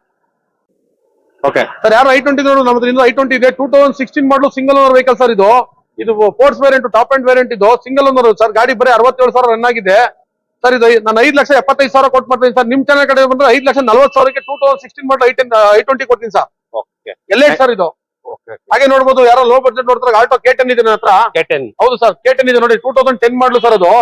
okay sir ಯಾರು ಐ ಟ್ವೆಂಟಿ ನೋಡು ನಮ್ಮದು ಐ ಟ್ವೆಂಟಿ ಇದೆ. Two thousand sixteen model single owner vehicle sir ಇದು. ಇದು force variant top end variant ಇದು. Single owner sir ಗಾಡಿ ಬರೀ ಅರವತ್ತೇಳು ಸಾವಿರ ರನ್ ಆಗಿದೆ. ಸರ್ ಇದು ನಾನು ಐದು ಲಕ್ಷ ಎಪ್ಪತ್ತೈದು ಸಾವಿರ ಕೊಟ್ಟು ಮಾಡ್ತೀನಿ ಸರ್ ನಿಮ್ ಚಾನಲ್ ಕಡೆ ಬಂದ್ರೆ ಐದು ಲಕ್ಷ ನಲ್ವತ್ತು ಸಾವಿರಕ್ಕೆ two thousand sixteen model i ten i twenty ಕೊಡ್ತೀನಿ ಸರ್ ಓಕೆ ಎಲ್ಲೇ ಸರ್ ಇದು. ಓಕೆ ಹಾಗೆ ನೋಡ್ಬೋದು ಯಾರೋ ಲೋ ಬಜೆಟ್ ನೋಡ್ತಾರೆ ಆಟೋ ಕೆ ಟೆನ್ ಇದೆ ನನ್ನ ಹತ್ರ. ಟೆನ್ ಹೌದು ಸರ್ ಕೆ ಟೆನ್ ಇದೆ ನೋಡಿ two thousand ten model sir ಅದು.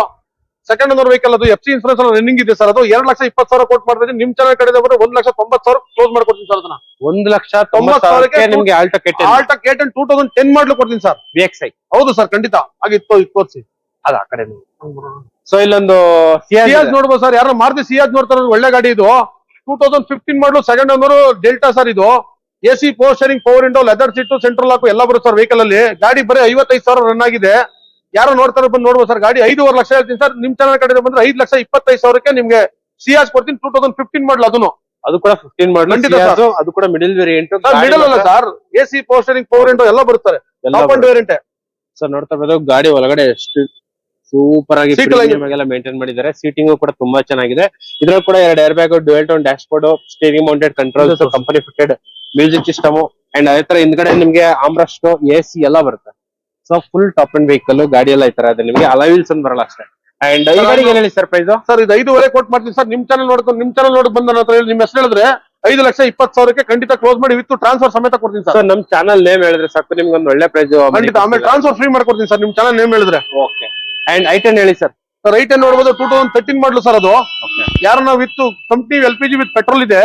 ಸೆಕೆಂಡ್ ವೆಹಿಕಲ್ ಅದು ಎಫ್ ಸಿ ಇನ್ಸೂರೆನ್ಸ್ ರನ್ನಿಂಗ್ ಇದೆ ಸರ್ ಅದು ಎರಡ್ ಲಕ್ಷ ಇಪ್ಪತ್ತು ಸಾವಿರ ಕೋಟ್ ಮಾಡ್ತೀನಿ ನಿಮ್ ಚಾನಲ್ ಕಡೆ ಬಂದ್ರೆ ಒಂದ್ ಲಕ್ಷ ತೊಂಬತ್ತು ಸಾವಿರ ಕ್ಲೋಸ್ ಮಾಡ್ಕೊಡ್ತೀನಿ ಸರ್ ಅದನ್ನ. ಒಂದ್ ಲಕ್ಷ ತೊಂಬತ್ತು ತೊಂಬತ್ತು ಸಾವಿರಕ್ಕೆ ನಿಮ್ಗೆ Alto ಕೆಟ್ಟೆ Alto K ten two thousand ten model ಕೊಡ್ತೀನಿ ಸರ್ ಬಿಎಕ್ಸ್ ಐ ಹೌದು ಸರ್ ಖಂಡಿತ. ಹಾಗೆ ಇತ್ತು ತೋರಿಸಿ ಅದ ಆ ಕಡೆ ಸೊ ಇಲ್ಲೊಂದು ಸಿಯಾಜ್ ನೋಡ್ಬೋದು ಸರ್ ಯಾರು ಮಾರುತಿ ಸಿಯಾಜ್ ನೋಡ್ತಾರ ಒಳ್ಳೆ ಗಾಡಿ ಇದು. Two thousand fifteen model second owner Delta sir ಇದು. A C power steering power window leather seat central lock ಎಲ್ಲ ಬರುತ್ತೆ ಸರ್ ವೆಹಿಕಲ್ ಅಲ್ಲಿ. ಗಾಡಿ ಬರೀ ಐವತ್ತೈದು ಸಾವಿರ ರನ್ ಆಗಿದೆ. ಯಾರು ನೋಡ್ತಾರೆ ಬಂದು ನೋಡ್ಬೋದು ಸರ್ ಗಾಡಿ ಐದೂವರೆ ಲಕ್ಷ ಹೇಳ್ತೀನಿ ಸರ್. ನಿಮ್ ಚಾನಲ್ ಕಡೆ ಬಂದ್ರೆ ಐದು ಲಕ್ಷ ಇಪ್ಪತ್ತೈದು ಸಾವಿರಕ್ಕೆ ನಿಮ್ಗೆ ಸಿಆರ್ ಕೊಡ್ತೀನಿ ಟೂ ತೌಸಂಡ್ ಫಿಫ್ಟೀನ್ ಮಾಡಲ್ ಅದನ್ನು ಅದು ಕೂಡ ಫಿಫ್ಟೀನ್ ಮಾಡಲ್ ಅದು ಕೂಡ ಮಿಡಿಲ್ ವೇರಿಯಂಟ್ ಸರ್ ಮಿಡಲ್ ಅಲ್ಲ sir. A C power steering power window ಎಲ್ಲ ಬರುತ್ತಾರೆ ವೇರಿಯಂಟ್ ಸರ್ ನೋಡ್ತಾ ಇರೋದು ಗಾಡಿ ಒಳಗಡೆ ಎಷ್ಟು ಸೂಪರ್ ಆಗಿ ಎಲ್ಲ ಮೇಂಟೈನ್ ಮಾಡಿದ್ದಾರೆ. ಸೀಟಿಂಗ್ ಕೂಡ ತುಂಬಾ ಚೆನ್ನಾಗಿದೆ. ಇದ್ರಲ್ಲಿ ಕೂಡ ಎರಡು air bag dual tone dashboard steering mounted control company fitted music system and ಅದೇ ತರ ಹಿಂದ್ಗಡೆ ನಿಮ್ಗೆ ಆಮ್ರಸ್ಟ್ ಎ ಸಿ ಎಲ್ಲ ಬರುತ್ತೆ. So full top end vehicle ಗಾಡಿ ಎಲ್ಲ ಈ ತರ ಇದೆ. ನಿಮ್ಗೆ ಅಲವಿಲ್ಸ್ ಅಂತ ಬರಲ್ಲ ಅಷ್ಟೇ. ಅಂಡ್ ಈ ಗಾಡಿಗೆ ಏನ್ ಹೇಳಿ ಸರ್ ಪ್ರೈಸ್ ಸರ್ ಇದು ಐದುವರೆ ಕೊಟ್ಟು ಮಾಡ್ತೀನಿ ಸರ್ ನಿಮ್ ಚಾನಲ್ ನೋಡ್ಕೊಂಡು ನಿಮ್ ಚಾನಲ್ ನೋಡಿ ಬಂದ ಹತ್ರ ನಿಮ್ ಹೆಸರು ಹೇಳಿದ್ರೆ ಐದು ಲಕ್ಷ ಇಪ್ಪತ್ತು ಸಾವಿರಕ್ಕೆ ಖಂಡಿತ ಕ್ಲೋಸ್ ಮಾಡಿ ವಿತ್ ಟ್ರಾನ್ಸ್ಫರ್ ಸಮೇತ ಕೊಡ್ತೀನಿ ಸರ್ ನಮ್ ಚಾನಲ್ ನೇಮ್ ಹೇಳಿದ್ರೆ ಸಾಕು ನಿಮ್ಗೆ ಒಂದು ಒಳ್ಳೆ ಪ್ರೈಸ್ ಖಂಡಿತ ಆಮೇಲೆ ಟ್ರಾನ್ಸ್ಫರ್ ಫ್ರೀ ಮಾಡ್ಕೊಡ್ತೀನಿ ಸರ್ ನಿಮ್ ಚಾನಲ್ ನೇಮ್ ಹೇಳಿದ್ರೆ. ಓಕೆ ಅಂಡ್ ಐಟನ್ ಹೇಳಿ ಸರ್ ಸರ್ ರೈಟ್ ನೋಡ್ಬೋದು two thousand thirteen model sir ಅದು. ಓಕೆ ಯಾರನ್ನ with company L P G with petrol ಇದೆ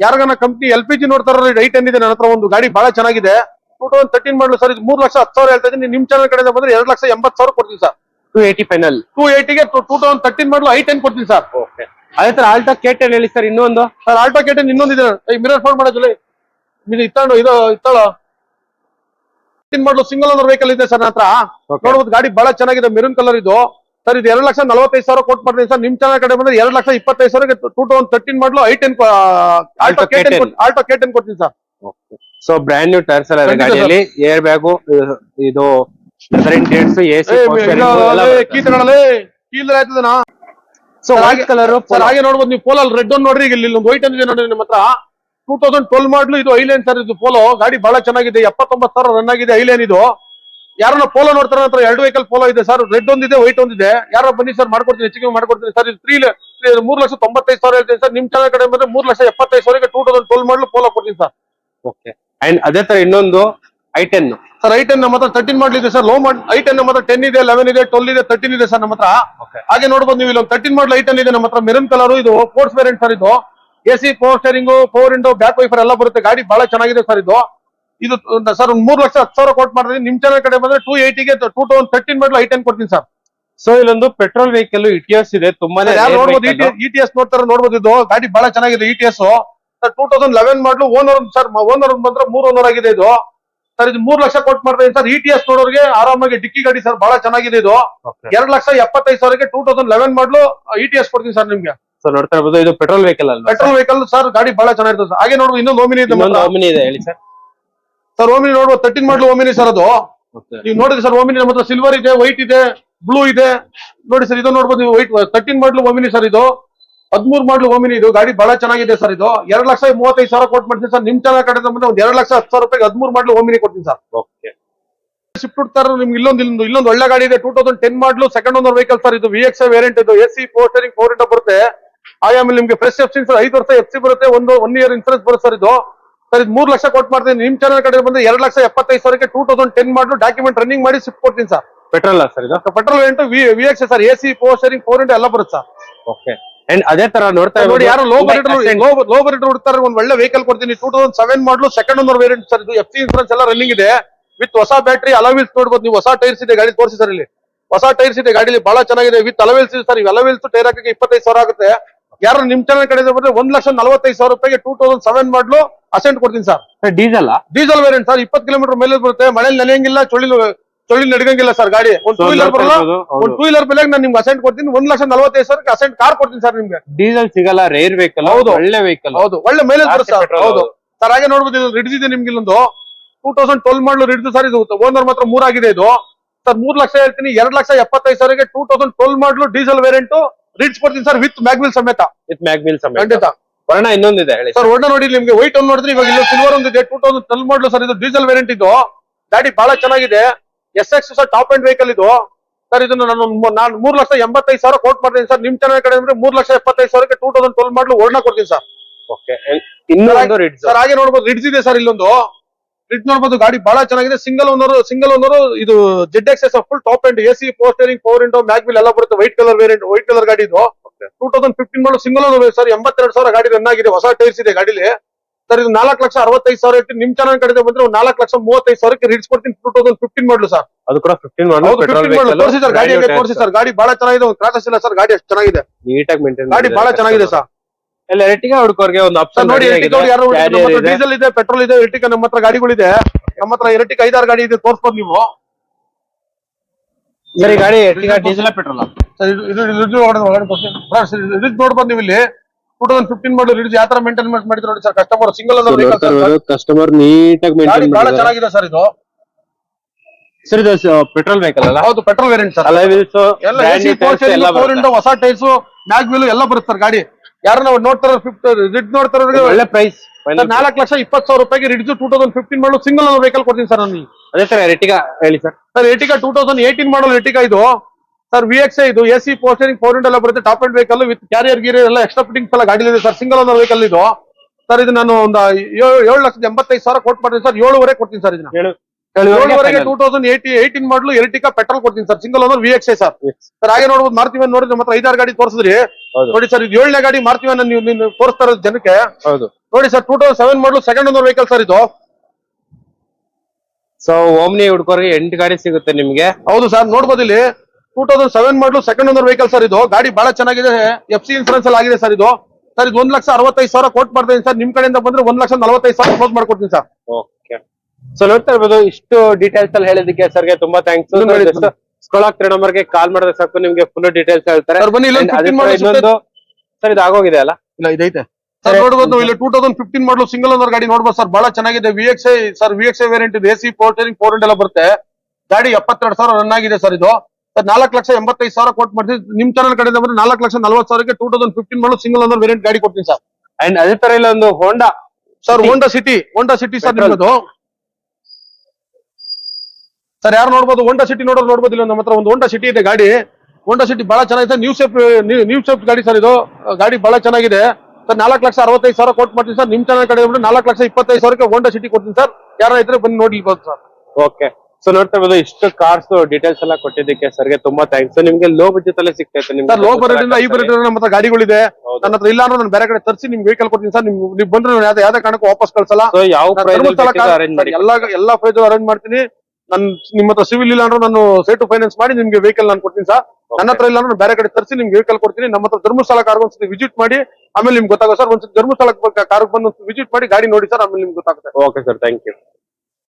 ಯಾರಿಗಾನ ಕಂಪ್ನಿ ಎಲ್ ಪಿ ಜಿ ನೋಡ್ತಾರ ರೈಟ್ ಏನ್ ಇದೆ ನನ್ನ ಹತ್ರ ಒಂದು ಗಾಡಿ ಬಹಳ ಚೆನ್ನಾಗಿದೆ. Two thousand thirteen model sir ಇದು ಮೂರ್ ಲಕ್ಷ ಹತ್ತು ಸಾವಿರ ಹೇಳ್ತಾ ಇದ್ದೀನಿ. ನಿಮ್ ಚಾನಲ್ ಕಡೆಯಿಂದ ಬಂದ್ರೆ ಎರಡು ಲಕ್ಷ ಎಂಬತ್ತು ಸಾವಿರ ಕೊಡ್ತೀನಿ sir two eighty final two ಏಟಿಗೆ two thousand thirteen model i ten ಕೊಡ್ತೀನಿ ಸರ್ ಓಕೆ ಅದೇ ತರ ಆಲ್ಟೋ ಕೆ ಟೆನ್ ಹೇಳಿ ಸರ್ ಇನ್ನೊಂದು? ಸರ್ ಆಲ್ಟೋ ಇನ್ನೊಂದು ಇದೆ. ಮಿರರ್ ಫೋನ್ ಮಾಡೋದಿಲ್ಲ ಇದು ಇತ್ತಾಳು. Thirteen model single owner vehicle ಇದೆ ಸರ್ ನನ್ನ ಹತ್ರ. ನೋಡ್ಬೋದು ಗಾಡಿ ಬಹಳ ಚೆನ್ನಾಗಿದೆ ಮೆರೂನ್ ಕಲರ್ ಇದು. ಸರ್ ಇದು ಎರಡು ಲಕ್ಷ ನಲವತ್ತೈದು ಸಾವಿರ ಕೊಟ್ಟು ಮಾಡ್ತೀನಿ ಸರ್ ನಿಮ್ ಚಾನಲ್ ಕಡೆ ಬಂದ್ರೆ ಎರಡು ಲಕ್ಷ ಇಪ್ಪತ್ತೈದು ಸಾವಿರ two thousand thirteen model I ten Alto K ten K10. Alto K ten ಕೊಡ್ತೀನಿ sir so brand new tyres ಎಲ್ಲ ಇದೆ ಖಂಡಿತ ಗಾಡಿಯಲ್ಲಿ. ಏರ್ ಬ್ಯಾಗು ಇದು ಇಂಟೇಟ್ಸ್ ಎ ಸಿ ಕೀಟಗಳಲ್ಲಿ ಕೀಲ್ ಆಯ್ತದನಾ ಸೊ ವೈಟ್ ಕಲರ್ ಸರ್ ಹಾಗೆ ನೋಡ್ಬೋದು ನೀವು ಪೋಲಲ್ಲಿ ರೆಡ್ ಒಂದು ನೋಡ್ರಿ ಈಗ ಇಲ್ಲಿ ಒಂದು ವೈಟ್ ಇದೆ ನೋಡಿ ನಿಮ್ಮ ಹತ್ರ. ಟೂ ತೌಸಂಡ್ ಟ್ವೆಲ್ ಮಾಡ್ಲು ಇದು ಐಲೈನ್ ಸರ್ ಇದು ಪೋಲೋ ಗಾಡಿ ಬಹಳ ಚೆನ್ನಾಗಿದೆ ಎಪ್ಪತ್ತೊಂಬತ್ತು ಸಾವಿರ ರನ್ ಆಗಿದೆ ಐಲೇನ್ ಇದು. ಯಾರನ್ನ ಪೋಲೋ ನೋಡ್ತಾರೆ ಹತ್ರ ಎರಡು ವೆಹಿಕಲ್ ಪೋಲೋ ಇದೆ ಸರ್ ರೆಡ್ ಒಂದಿದೆ ವೈಟ್ ಒಂದಿದೆ ಯಾರೋ ಬನ್ನಿ ಸರ್ ಮಾಡ್ಕೊಡ್ತೀನಿ ಹೆಚ್ಚಿಗೆ ಮಾಡ್ಕೊಡ್ತೀನಿ ಸರ್ ಇದು ತ್ರೀ ಮೂರ್ ಲಕ್ಷ ತೊಂಬತ್ತೈದು ಸಾವಿರ ಹೇಳ್ತೀನಿ ಸರ್ ನಿಮ್ ಚಾನಲ್ ಕಡೆ ಬಂದ್ರೆ ಮೂರ್ ಲಕ್ಷ ಎಪ್ಪತ್ತೈದು ಸಾವಿರಕ್ಕೆ two thousand twelve model Polo ಕೊಡ್ತೀನಿ ಸರ್. ಓಕೆ ಅಂಡ್ ಅದೇ ತರ ಇನ್ನೊಂದು i ten sir i ten ನಮ್ಮ ಹತ್ರ ತರ್ಟೀನ್ ಮಾಡ್ಲಿದೆ ಸರ್ ಲೋ ಮಾಡ್ ಐ ಟೆನ್ ನಮ್ಮ ಹತ್ರ ಟೆನ್ ಇದೆ ಲೆವೆನ್ ಇದೆ ಟ್ವೆಲ್ ಇದೆ ತರ್ಟೀನ್ ಇದೆ ಸರ್ ನಮ್ಮ ಹತ್ರ ಹಾಗೆ ನೋಡ್ಬೋದು ನೀವು ಇಲ್ಲಿ ತರ್ಟೀನ್ ಮಾಡಲ್ ಟೆನ್ ಇದೆ ನಮ್ಮ ಹತ್ರ ಮೆರೂನ್ ಕಲರ್ ಇದು ಫೋರ್ಸ್ ವೇರಿಯಂಟ್ ಸರ್ ಇದು. A C power steering power window back wiper ಎಲ್ಲ ಬರುತ್ತೆ. ಗಾಡಿ ಬಹಳ ಚೆನ್ನಾಗಿದೆ ಸರ್ ಇದು. ಇದು ಸರ್ ಒಂದು ಮೂರು ಲಕ್ಷ ಹತ್ತು ಸಾವಿರ ಕೋಟ್ ಮಾಡಿದ್ರೆ ನಿಮ್ ಚಾನಲ್ ಕಡೆ ಬಂದ್ರೆ two ಏಯ್ಟಿಗೆ two thousand thirteen model ten ಕೊಡ್ತೀನಿ ಸರ್ ಸೊ ಇಲ್ಲೊಂದು ಪೆಟ್ರೋಲ್ ವೆಹಿಕಲ್ ಇಟಿಎಸ್ ಇದೆ ತುಂಬಾನೇ ನೋಡಬಹುದು ಇಟಿಎಸ್ ಟಿ ಎಸ್ ನೋಡ್ತಾರೆ ನೋಡ್ಬೋದು ಇದು. ಗಾಡಿ ಬಹಳ ಚೆನ್ನಾಗಿದೆ Etios sir two thousand eleven model owner sir owner ಬಂದ್ರೆ ಮೂರ್ ಓನರ್ ಆಗಿದೆ ಇದು. ಸರ್ ಇದು ಮೂರ್ ಲಕ್ಷ ಕೊಟ್ಟು ಮಾಡ್ತೀನಿ ಸರ್ ಇ ಟಿ ಎಸ್ ನೋಡೋರಿಗೆ ಆರಾಮಾಗಿ ಡಿಕ್ಕಿ ಗಾಡಿ ಸರ್ ಬಹಳ ಚೆನ್ನಾಗಿದೆ ಇದು. ಎರಡ್ ಲಕ್ಷ ಎಪ್ಪತ್ತೈದು ಸಾವಿರಕ್ಕೆ two thousand eleven model Etios ಕೊಡ್ತೀನಿ ಸರ್ ನಿಮ್ಗೆ. ಸರ್ ನೋಡ್ತಾ ಇರ್ಬೋದು ಇದು ಪೆಟ್ರೋಲ್ ವೆಹಿಕಲ್ ಅಲ್ಲ ಪೆಟ್ರೋಲ್ ವೆಹಿಕಲ್ ಸರ್ ಗಾಡಿ ಬಹಳ ಚೆನ್ನಾಗಿರ್ತದೆ ಸರ್. ಹಾಗೆ ನೋಡ್ಬೋದು ಇನ್ನೊಂದು ಓಮಿನಿ ಇದೆ ಓಮಿನಿ ಇದೆ ಹೇಳಿ ಸರ್. ಸರ್ ಓಮಿನಿ ನೋಡ್ಬೋದು ತರ್ಟಿನ್ ಮಾಡಲು ಓಮಿನಿ ಸರ್ ಅದು. ನೀವು ನೋಡಿದ್ರೆ ಸರ್ ಓಮಿನಿ ನಮ್ಮ ಹತ್ರ ಸಿಲ್ವರ್ ಇದೆ ವೈಟ್ ಇದೆ ಬ್ಲೂ ಇದೆ. ನೋಡಿ ಸರ್ ಇದು ನೋಡ್ಬೋದು ನೀವು white thirteen model Omni sir ಇದು. ಹದ್ಮೂರ್ ಮಾಡಲು ಓಮಿನಿ ಇದು. ಗಾಡಿ ಬಹಳ ಚೆನ್ನಾಗಿದೆ ಸರ್ ಇದು. ಎರಡ್ ಲಕ್ಷ ಮೂವತ್ತೈದು ಸಾವಿರ ಕೊಟ್ಟು ಮಾಡ್ತೀನಿ ಸರ್. ನಿಮ್ ಚೆನ್ನಾಗಿ ಕಡೆ ಮುಂದೆ ಒಂದ್ ಎರಡ್ ಲಕ್ಷ ಹತ್ತು ಸಾವಿರ ರೂಪಾಯಿ ಹದಿಮೂರು ಮಾಡಲು ಓಮಿನಿ ಕೊಡ್ತೀನಿ ಸರ್. ಓಕೆ ಶಿಫ್ಟ್ ತರ ನಿಮ್ಗೆ ಇಲ್ಲೊಂದು ಇಲ್ಲೊಂದು ಇಲ್ಲೊಂದು ಒಳ್ಳೆ ಗಾಡಿ ಇದೆ. Two thousand ten model second owner vehicle sir ಇದು. ವಿ ಎಕ್ಸ್ ವೇರಿಯಂಟ್ ಇದು. A C power steering power window ಬರುತ್ತೆ. ಆಮೇಲೆ ನಿಮ್ಗೆ ಫ್ರೆಶ್ ಎಫ್ ಸರ್ ಐದು ವರ್ಷ ಎಫ್ ಸಿ ಬರುತ್ತೆ. ಒಂದು ಒನ್ ಇಯರ್ ಇನ್ಸೂರೆನ್ಸ್ ಬರುತ್ತೆ ಸರ್ ಇದು. ಸರ್ ಇದು ಮೂರು ಲಕ್ಷ ಕೊಟ್ಟು ಮಾಡ್ತೀನಿ. ನಿಮ್ ಚಾನಲ್ ಕಡೆ ಬಂದ್ರೆ ಎರಡ್ ಲಕ್ಷ ಎಪ್ಪತ್ತೈದು ಸಾವಿರಕ್ಕೆ two thousand ten model document running ಮಾಡಿ ಶಿಫ್ಟ್ ಕೊಡ್ತೀನಿ ಸರ್. ಪೆಟ್ರೋಲ್ ಸರ್ ಇದು? Petrol variant V V X sir A C power steering power window ಎಲ್ಲ ಬರುತ್ತೆ ಸರ್. ಓಕೆ ಅಂಡ್ ಅದೇ ತರ ನೋಡ್ತಾ ನೋಡಿ ಯಾರು ಲೋ ಬಜೆಟ್. ಲೋ ಬಜೆಟ್ ಹುಡ್ತಾರೆ ಒಂದು ಒಳ್ಳೆ ವೆಹಿಕಲ್ ಕೊಡ್ತೀನಿ. Two thousand seven model second owner variant sir ಇದು ಎಫ್ ಸಿ ಇನ್ಸೂರೆನ್ಸ್ ಎಲ್ಲ ರನ್ನಿಂಗ್ ಇದೆ. ವಿತ್ ಹೊಸ ಬ್ಯಾಟ್ರಿ ಅಲವೀಲ್ಸ್ ನೋಡ್ಬೋದು. ನೀವು ಹೊಸ ಟೈರ್ಸ್ ಇದೆ ಗಾಡಿ ತೋರಿಸಿ ಸರ್ ಇಲ್ಲಿ. ಹೊಸ ಟೈರ್ಸ್ ಇದೆ ಗಾಡಿಲಿ ಬಹಳ ಚೆನ್ನಾಗಿದೆ. ವಿತ್ ಅಲವಿಲ್ಸ್ ಇದೆ ಸರ್. ಇವ್ ಅಲವಿಲ್ಸ್ ಟೈರ್ ಹಾಕಕ್ಕೆ ಇಪ್ಪತ್ತೈದು ಸಾವಿರ ಆಗುತ್ತೆ. ಯಾರು ನಿಮ್ ಚಾನಲ್ ಕಡೆ ಬಂದ್ರೆ ಒಂದ್ ಲಕ್ಷ ನಲವತ್ತೈದು ಸಾವಿರ ರೂಪಾಯಿಗೆ two thousand seven model Accent ಕೊಡ್ತೀನಿ sir. Diesel diesel variant sir. ಇಪ್ಪತ್ತು ಕಿಲೋಮೀಟರ್ ಮೇಲೆ ಬರುತ್ತೆ. ಮಳೆಯಲ್ಲಿ ನೆನೆಯಂಗಿಲ್ಲ ಚೊಳ್ಳಿ ಚೊಳ್ಳಿ ನಡ್ಗಂಗಿಲ್ಲ ಸರ್ ಗಾಡಿ. ಒಂದ್ ಟೂ ವೀಲರ್ ಬರಲ್ಲ? ಒಂದ್ ಟೂ ವೀಲರ್ ಬೆಲೆಗೆ ನಾನು ನಿಮ್ಗೆ ಅಸೆಂಟ್ ಕೊಡ್ತೀನಿ. ಒಂದ್ ಲಕ್ಷ ನಲವತ್ತೈದು ಸಾವಿರಕ್ಕೆ ಅಸೆಂಟ್ ಕಾರ್ ಕೊಡ್ತೀನಿ ಸರ್ ನಿಮ್ಗೆ. ಡೀಸೆಲ್ ಸಿಗಲ್ಲ ರೇರ್ ವೆಹಿಕಲ್ ಹೌದು. ಒಳ್ಳೆ ವೆಹಿಕಲ್ ಹೌದು. ಒಳ್ಳೆ ಮೈಲೇಜ್ ಬರುತ್ತೆ ಸರ್ ಹೌದು. ಸರ್ ಹಾಗೆ ನೋಡ್ಬೋದು ಇದು ಇದೆ ನಿಮ್ಗೆ ಇಲ್ಲೊಂದು. ಟೂ ತೌಸಂಡ್ ಟ್ವೆಲ್ ಮಾಡಲು ರಿಡ್ಸ್ ಸರ್ ಇದು ಓನರ್ ಮಾತ್ರ ಮೂರಾಗಿದೆ ಇದು. ಸರ್ ಮೂರ್ ಲಕ್ಷ ಹೇಳ್ತೀನಿ. ಎರಡ್ ಲಕ್ಷ ಎಪ್ಪತ್ತೈದು ಸಾವಿರಕ್ಕೆ two thousand twelve model diesel variant Ritz ಕೊಡ್ತೀನಿ ಸರ್ ವಿತ್ ಮ್ಯಾಗ್ವಿಲ್ ಸಮೇತ. ವಿತ್ ಮ್ಯಾಗ್ವಿಲ್ ಸಮೇತ. ಖಂಡಿತ. ವರ್ಣ ಇನ್ನೊಂದಿದೆ ಹೇಳಿ ಸರ್ ವರ್ಣ ನೋಡಿ ನಿಮ್ಗೆ. ವೈಟ್ ಒಂದು ನೋಡಿದ್ರೆ ಇವಾಗ ಇಲ್ಲಿ ಸಿಲ್ವರ್ ಒಂದಿದೆ. Two thousand twelve model sir ಇದು ಡೀಸೆಲ್ ವೇರಿಯಂಟ್ ಇದು. ಗಾಡಿ ಬಹಳ ಚೆನ್ನಾಗಿದೆ. S X sir top end vehicle ಇದು. ಸರ್ ಇದನ್ನ ನಾನು ನಾನು ಮೂರ್ ಲಕ್ಷ ಎಂಬತ್ತೈದು ಸಾವಿರ ಕೋಟ್ ಮಾಡ್ತೀನಿ. ಸರ್ ನಿಮ್ ಚೆನ್ನಾಗಿ ಕಡೆ ಅಂದ್ರೆ ಮೂರು ಲಕ್ಷ ಎಪ್ಪತ್ತೈದು ಸಾವಿರಕ್ಕೆ ಟೂ ತೌಸಂಡ್ ಟ್ವೆಲ್ ಮಾಡಲು ಓಡ್ನ ಕೊಡ್ತೀನಿ ಸರ್ ಓಕೆ ಇನ್ನೊಂದು ರಿಡ್ಸ್ ಸರ್. ಹಾಗೆ ನೋಡ್ಬೋದು. ರಿಡ್ಸ್ ಇದೆ ಸರ್ ಇಲ್ಲೊಂದು. ರಿಡ್ ನೋಡ್ಬೋದು ಗಾಡಿ ಬಹಳ ಚೆನ್ನಾಗಿದೆ. ಸಿಂಗಲ್ ಓನರ್ ಸಿಂಗಲ್ ಓನರ್ ಇದು Z X S full top end power steering power window mag wheel ಎಲ್ಲ ಬರುತ್ತೆ. White colour variant white colour ಗಾಡಿ ಇದು. Two thousand fifteen model single owner sir ಎಂಬತ್ತೆರಡು ಸಾವಿರ ಗಾಡಿ ರನ್ ಆಗಿದೆ. ಹೊಸ ಟೈರ್ಸ್ ಇದೆ ಗಾಡಿಲಿ. ಸರ್ ಇದು ನಾಲ್ಕು ಲಕ್ಷ ಅರವತ್ತೈದು ಸಾವಿರ ಇಟ್ಟು ನಿಮ್ ಚಾನಲ್ ಕಡೆ ಬಂದ್ರೆ ಒಂದು ನಾಲ್ಕು ಲಕ್ಷ ಮೂವತ್ತೈದು ಸಾವಿರಕ್ಕೆ ರೀಡ್ಸ್ ಕೊಡ್ತೀನಿ two thousand fifteen model sir ಅದು ಕೂಡ ಫಿಫ್ಟೀನ್ ಹೌದು ಫಿಫ್ಟೀನ್ ಮಾಡಲು ತೋರಿಸಿ ಸರ್ ಗಾಡಿ ಹೇಗೆ ತೋರಿಸಿ ಸರ್ ಗಾಡಿ ಬಹಳ ಚೆನ್ನಾಗಿದೆ ಒಂದು ಕ್ರಾಸಸ್ ಇಲ್ಲ ಸರ್ ಗಾಡಿ ಅಷ್ಟು ಚೆನ್ನಾಗಿದೆ ನೀಟಾಗಿ ಮೇಂಟೈನ್ ಗಾಡಿ ಬಹಳ ಚೆನ್ನಾಗಿದೆ ಸರ್ ಎಲ್ಲ ಎರ್ಟಿಗ ಹುಡುಕೋರ್ಗೆ ಒಂದು ಆಪ್ಷನ್ ನೋಡಿ ಯಾರು ಡೀಸೆಲ್ ಇದೆ ಪೆಟ್ರೋಲ್ ಇದೆ ಎರ್ಟಿಗ ನಮ್ಮ ಹತ್ರ ಗಾಡಿಗಳಿದೆ ನಮ್ಮ ಹತ್ರ ಎರ್ಟಿಗ ಐದಾರು ಗಾಡಿ ಇದೆ ತೋರಿಸ್ಬೋದು ನೀವು ಸರಿ ಗಾಡಿ ಎರ್ಟಿಗ ಡೀಸೆಲ್ ಪೆಟ್ರೋಲ್ ಸರ್ ಇದು ಇದು ನೋಡ್ಬೋದು ನೀವು ಇಲ್ಲಿ two thousand fifteen model Ritz ಯಾವ ತರ ಮೇಂಟೈನ್ಮೆಂಟ್ ಮಾಡಿದ್ರು ನೋಡಿ ಸರ್ ಕಸ್ಟಮರ್ ಸಿಂಗಲ್ ಕಸ್ಟಮರ್ ನೀಟಾಗಿ ಗಾಡಿ ಮೇಂಟೈನ್ ಬಹಳ ಚೆನ್ನಾಗಿದೆ ಸರ್ ಇದು. ಸರ್ ಇದು ಪೆಟ್ರೋಲ್ ವೆಹಿಕಲ್ ಅಲ್ಲ? ಹೌದು petrol variant sir alloy wheels ಎಲ್ಲ ಫೋರ್ ಇಂಡೋ ಹೊಸ ಟೈರ್ಸ್ ಮ್ಯಾಗ್ ವೀಲ್ ಎಲ್ಲ ಬರುತ್ತೆ ಸರ್ ಗಾಡಿ. ಯಾರು ನಾವು ನೋಡ್ತಾರ ಫಿಫ್ಟ್ ರಿಡ್ ನೋಡ್ತಾರ ಒಳ್ಳೆ ಪ್ರೈಸ್ ನಾಲ್ಕು ಲಕ್ಷ ಇಪ್ಪತ್ತು ಸಾವಿರ ರೂಪಾಯಿಗೆ Ritz two thousand fifteen model single vehicle ಕೊಡ್ತೀನಿ ಸರ್ ನಾನು. ಅದೇ ಸರ್ ಎಟಿಕಾ ಹೇಳಿ sir sir Ertiga two thousand eighteen model Ertiga ಇದು. ಸರ್ ವಿ ಎಕ್ಸ್ ಇದು ಎ ಸಿ ಪೋಸ್ಟರಿಂಗ್ ಫೋರ್ ಇಂಡ್ ಎಲ್ಲ ಬರುತ್ತೆ top and vehicle with carrier ಗೀರಿಯರ್ ಎಲ್ಲ ಎಕ್ಸ್ಟ್ರಾ ಫಿಟ್ಟಿಂಗ್ಸ್ ಎಲ್ಲ ಗಾಡಿ ಇದೆ ಸರ್ ಸಿಂಗಲ್ ಓನರ್ ವೆಹಿಕಲ್ ಇದು. ಸರ್ ಇದು ನಾನು ಒಂದು ಏಳು ಲಕ್ಷದ ಎಂಬತ್ತೈದು ಸಾವಿರ ಕೊಟ್ಟು ಮಾಡ್ತೀನಿ ಸರ್ ಏಳುವರೆ ಕೊಡ್ತೀನಿ ಸರ್ ಇದನ್ನ. ಏಳುವರೆಗೆ two thousand eighty eighteen model Ertiga petrol ಕೊಡ್ತೀನಿ sir single owner V X sir. Sir ಹಾಗೆ ನೋಡ್ಬೋದು ಮಾರ್ತೀವಿ ನೋಡಿದ್ರೆ ಮತ್ತೆ ಐದಾರು ಗಾಡಿ ತೋರಿಸಿದ್ರಿ. ನೋಡಿ ಸರ್ ಇದು ಏಳನೇ ಗಾಡಿ ಮಾರ್ತೀವಿ ನೀವು ನೀವು ತೋರಿಸ್ತಾ ಇರೋದು ಜನಕ್ಕೆ. ಹೌದು. ನೋಡಿ sir two thousand seven model second owner vehicle sir ಇದು. ಸೊ ಓಮ್ನಿ ಹುಡ್ಕೋರಿಗೆ ಎಂಟು ಗಾಡಿ ಸಿಗುತ್ತೆ ನಿಮ್ಗೆ. ಹೌದು ಸರ್ ನೋಡ್ಬೋದು ಇಲ್ಲಿ. Two thousand seven model second owner vehicle sir ಇದು. ಗಾಡಿ ಬಹಳ ಚೆನ್ನಾಗಿದೆ. ಎಫ್ ಸಿ ಇನ್ಸೂರೆನ್ಸ್ ಅಲ್ಲಿ ಆಗಿದೆ ಸರ್ ಇದು. ಸರ್ ಇದು ಒಂದ್ ಲಕ್ಷ ಅರವತ್ತೈದು ಸಾವಿರ ಕೋಟ್ ಮಾಡ್ತೀನಿ ಸರ್ ನಿಮ್ ಕಡೆಯಿಂದ ಬಂದ್ರೆ ಒಂದ್ ಲಕ್ಷ ನಲವತ್ತೈದು ಸಾವಿರ ಕ್ಲೋಸ್ ಮಾಡ್ಕೊಡ್ತೀನಿ ಸರ್ ಓಕೆ ಸೊ ನೋಡ್ತಾ ಇರ್ಬೋದು ಇಷ್ಟು ಡೀಟೇಲ್ಸ್ ಅಲ್ಲಿ ಹೇಳಿದಕ್ಕೆ ಸರ್ಗೆ ತುಂಬಾ ಥ್ಯಾಂಕ್ಸ್ ಇನ್ನೊಂದು ಹೇಳಿ ನಂಬರ್ ಆಗ್ತಿರೋ ನಂಬರ್ಗೆ ಕಾಲ್ ಮಾಡಿದ್ರೆ ಸಾಕು ನಿಮ್ಗೆ ಫುಲ್ ಡೀಟೇಲ್ಸ್ ಹೇಳ್ತಾರೆ. ಸರ್ ಬನ್ನಿ ಇಲ್ಲೊಂದು And ಅದೇ 15 ತರ ಮಾಡಲು ಇನ್ನೊಂದು ಸರ್ ಇದು ಆಗೋಗಿದೆ ಅಲ್ಲ? ಇಲ್ಲ ಇದೈತೆ ಸರ್. ನೋಡ್ಬೋದು ಇಲ್ಲಿ two thousand fifteen model single owner ಗಾಡಿ ನೋಡ್ಬೋದು ಸರ್ ಬಹಳ ಚೆನ್ನಾಗಿದೆ. V X I sir V X I variant ಇದೆ. ಎಸಿ ಪೋರ್ಟರಿಂಗ್ ಫೋರ್ ಎಲ್ಲ ಬರುತ್ತೆ. ಗಾಡಿ ಎಪ್ಪತ್ತೆರಡು ಸಾವಿರ ರನ್ ಆಗಿದೆ ಸರ್ ಇದು. ನಾಲ್ಕು ಲಕ್ಷ ಎಂಬತ್ತೈದು ಸಾವಿರ ಕೊಟ್ಟು ಮಾಡ್ತೀನಿ ನಿಮ್ ಚಾನಲ್ ಕಡೆಯಿಂದ ಬಂದ್ರೆ ನಾಲ್ಕು ಲಕ್ಷ ನಲ್ವತ್ತು ಸಾವಿರಕ್ಕೆ two thousand fifteen model single owner variant ಗಾಡಿ ಕೊಡ್ತೀನಿ ಸರ್. ಅಂಡ್ ಅದೇ ತರ ಇಲ್ಲ ಒಂದು Honda sir Honda City Honda City sir. ನಿಮ್ಮದು. ಸರ್ ಯಾರು ನೋಡ್ಬೋದು? ಹೋಂಡಾ ಸಿಟಿ ನೋಡೋದು ನೋಡ್ಬೋದು ಇಲ್ಲ ನಮ್ಮ ಹತ್ರ ಒಂದು ಹೋಂಡಾ ಸಿಟಿ ಇದೆ ಗಾಡಿ. ಹೋಂಡಾ ಸಿಟಿ ಬಹಳ ಚೆನ್ನಾಗಿದೆ. ನ್ಯೂ ಸೇಫ್ ನ್ಯೂ ಸೇಫ್ ಗಾಡಿ ಸರ್ ಇದು. ಗಾಡಿ ಬಹಳ ಚೆನ್ನಾಗಿದೆ. ಸರ್ ನಾಲ್ಕು ಲಕ್ಷ ಅರವತ್ತೈದು ಸಾವಿರ ಕೊಟ್ಟು ಮಾಡ್ತೀನಿ ಸರ್. ನಿಮ್ ಚಾನಲ್ ಕಡೆ ನಾಲ್ಕು ಲಕ್ಷ ಇಪ್ಪತ್ತೈದು ಸಾವಿರಕ್ಕೆ ಹೋಂಡಾ ಸಿಟಿ ಕೊಡ್ತೀನಿ ಸರ್. ಯಾರು ಇದ್ರೆ ಬಂದು ನೋಡ್ಲಿಬೋದು ಸರ್. ಓಕೆ ಸೊ ನೋಡ್ತಾ ಇರ್ಬೋದು ಇಷ್ಟು ಕಾರ್ಸ್ ಡೀಟೇಲ್ಸ್ ಎಲ್ಲ ಕೊಟ್ಟಿದ್ದಕ್ಕೆ ಸರ್ಗೆ ತುಂಬಾ ಥ್ಯಾಂಕ್ಸ್ ನಿಮ್ಗೆ ಲೋ ಬಜೆಟ್ ಅಲ್ಲೇ ಸಿಗ್ತೈತೆ ನಿಮ್ಗೆ. ಸರ್ ಲೋ ಬರೋದ್ರಿಂದ ಐ ಬರೋದ್ರಿಂದ ನಮ್ಮ ಹತ್ರ ಗಾಡಿಗಳಿದೆ. ನನ್ನ ಹತ್ರ ಇಲ್ಲ ಅಂದ್ರೆ ನಾನು ಬೇರೆ ಕಡೆ ತರಿಸಿ ನಿಮ್ಗೆ ವೆಹಿಕಲ್ ಕೊಡ್ತೀನಿ ಸರ್. ನಿಮ್ ನೀವು ಬಂದ್ರೆ ನಾನು ಯಾವ್ದೇ ಯಾವ್ದೇ ಕಾರಣಕ್ಕೂ ವಾಪಸ್ ಕಳ್ಸಲ್ಲ. ಸೊ ಯಾವ ಅರೇಂಜ್ ಮಾಡಿ ಎಲ್ಲಾ ಎಲ್ಲಾ ಪ್ರೈಸ್ ಅರೇಂಜ್ ಮಾಡ್ತೀನಿ. ನನ್ ನಿಮ್ಮ ಹತ್ರ ಸಿವಿಲ್ ಇಲ್ಲ ಅಂದ್ರೆ ನಾನು ಸೇಟು ಫೈನಾನ್ಸ್ ಮಾಡಿ ನಿಮ್ಗೆ ವೆಹಿಕಲ್ ನಾನು ಕೊಡ್ತೀನಿ ಸರ್. ನನ್ನ ಹತ್ರ ಇಲ್ಲ ಅಂದ್ರೆ ಬೇರೆ ಕಡೆ ತರಿಸಿ ನಿಮ್ಗೆ ವೆಹಿಕಲ್ ಕೊಡ್ತೀನಿ. ನಮ್ಮ ಹತ್ರ ಧರ್ಮಸ್ಥಳ ಕಾರ್ ಒಂದ್ಸತಿ ವಿಸಿಟ್ ಮಾಡಿ ಆಮೇಲೆ ನಿಮ್ಗೆ ಗೊತ್ತಾಗುತ್ತೆ ಸರ್ ಒಂದ್ಸತಿ ಧರ್ಮಸ್ಥಳಕ್ಕೆ ಕಾರ್ ಬಂದು ವಿಸಿಟ್ ಮಾಡಿ ಗಾಡಿ ನೋಡಿ ಸರ್ ಆಮೇಲೆ ನಿಮ್ಗೆ ಗೊತ್ತಾಗುತ್ತೆ. Okay sir thank you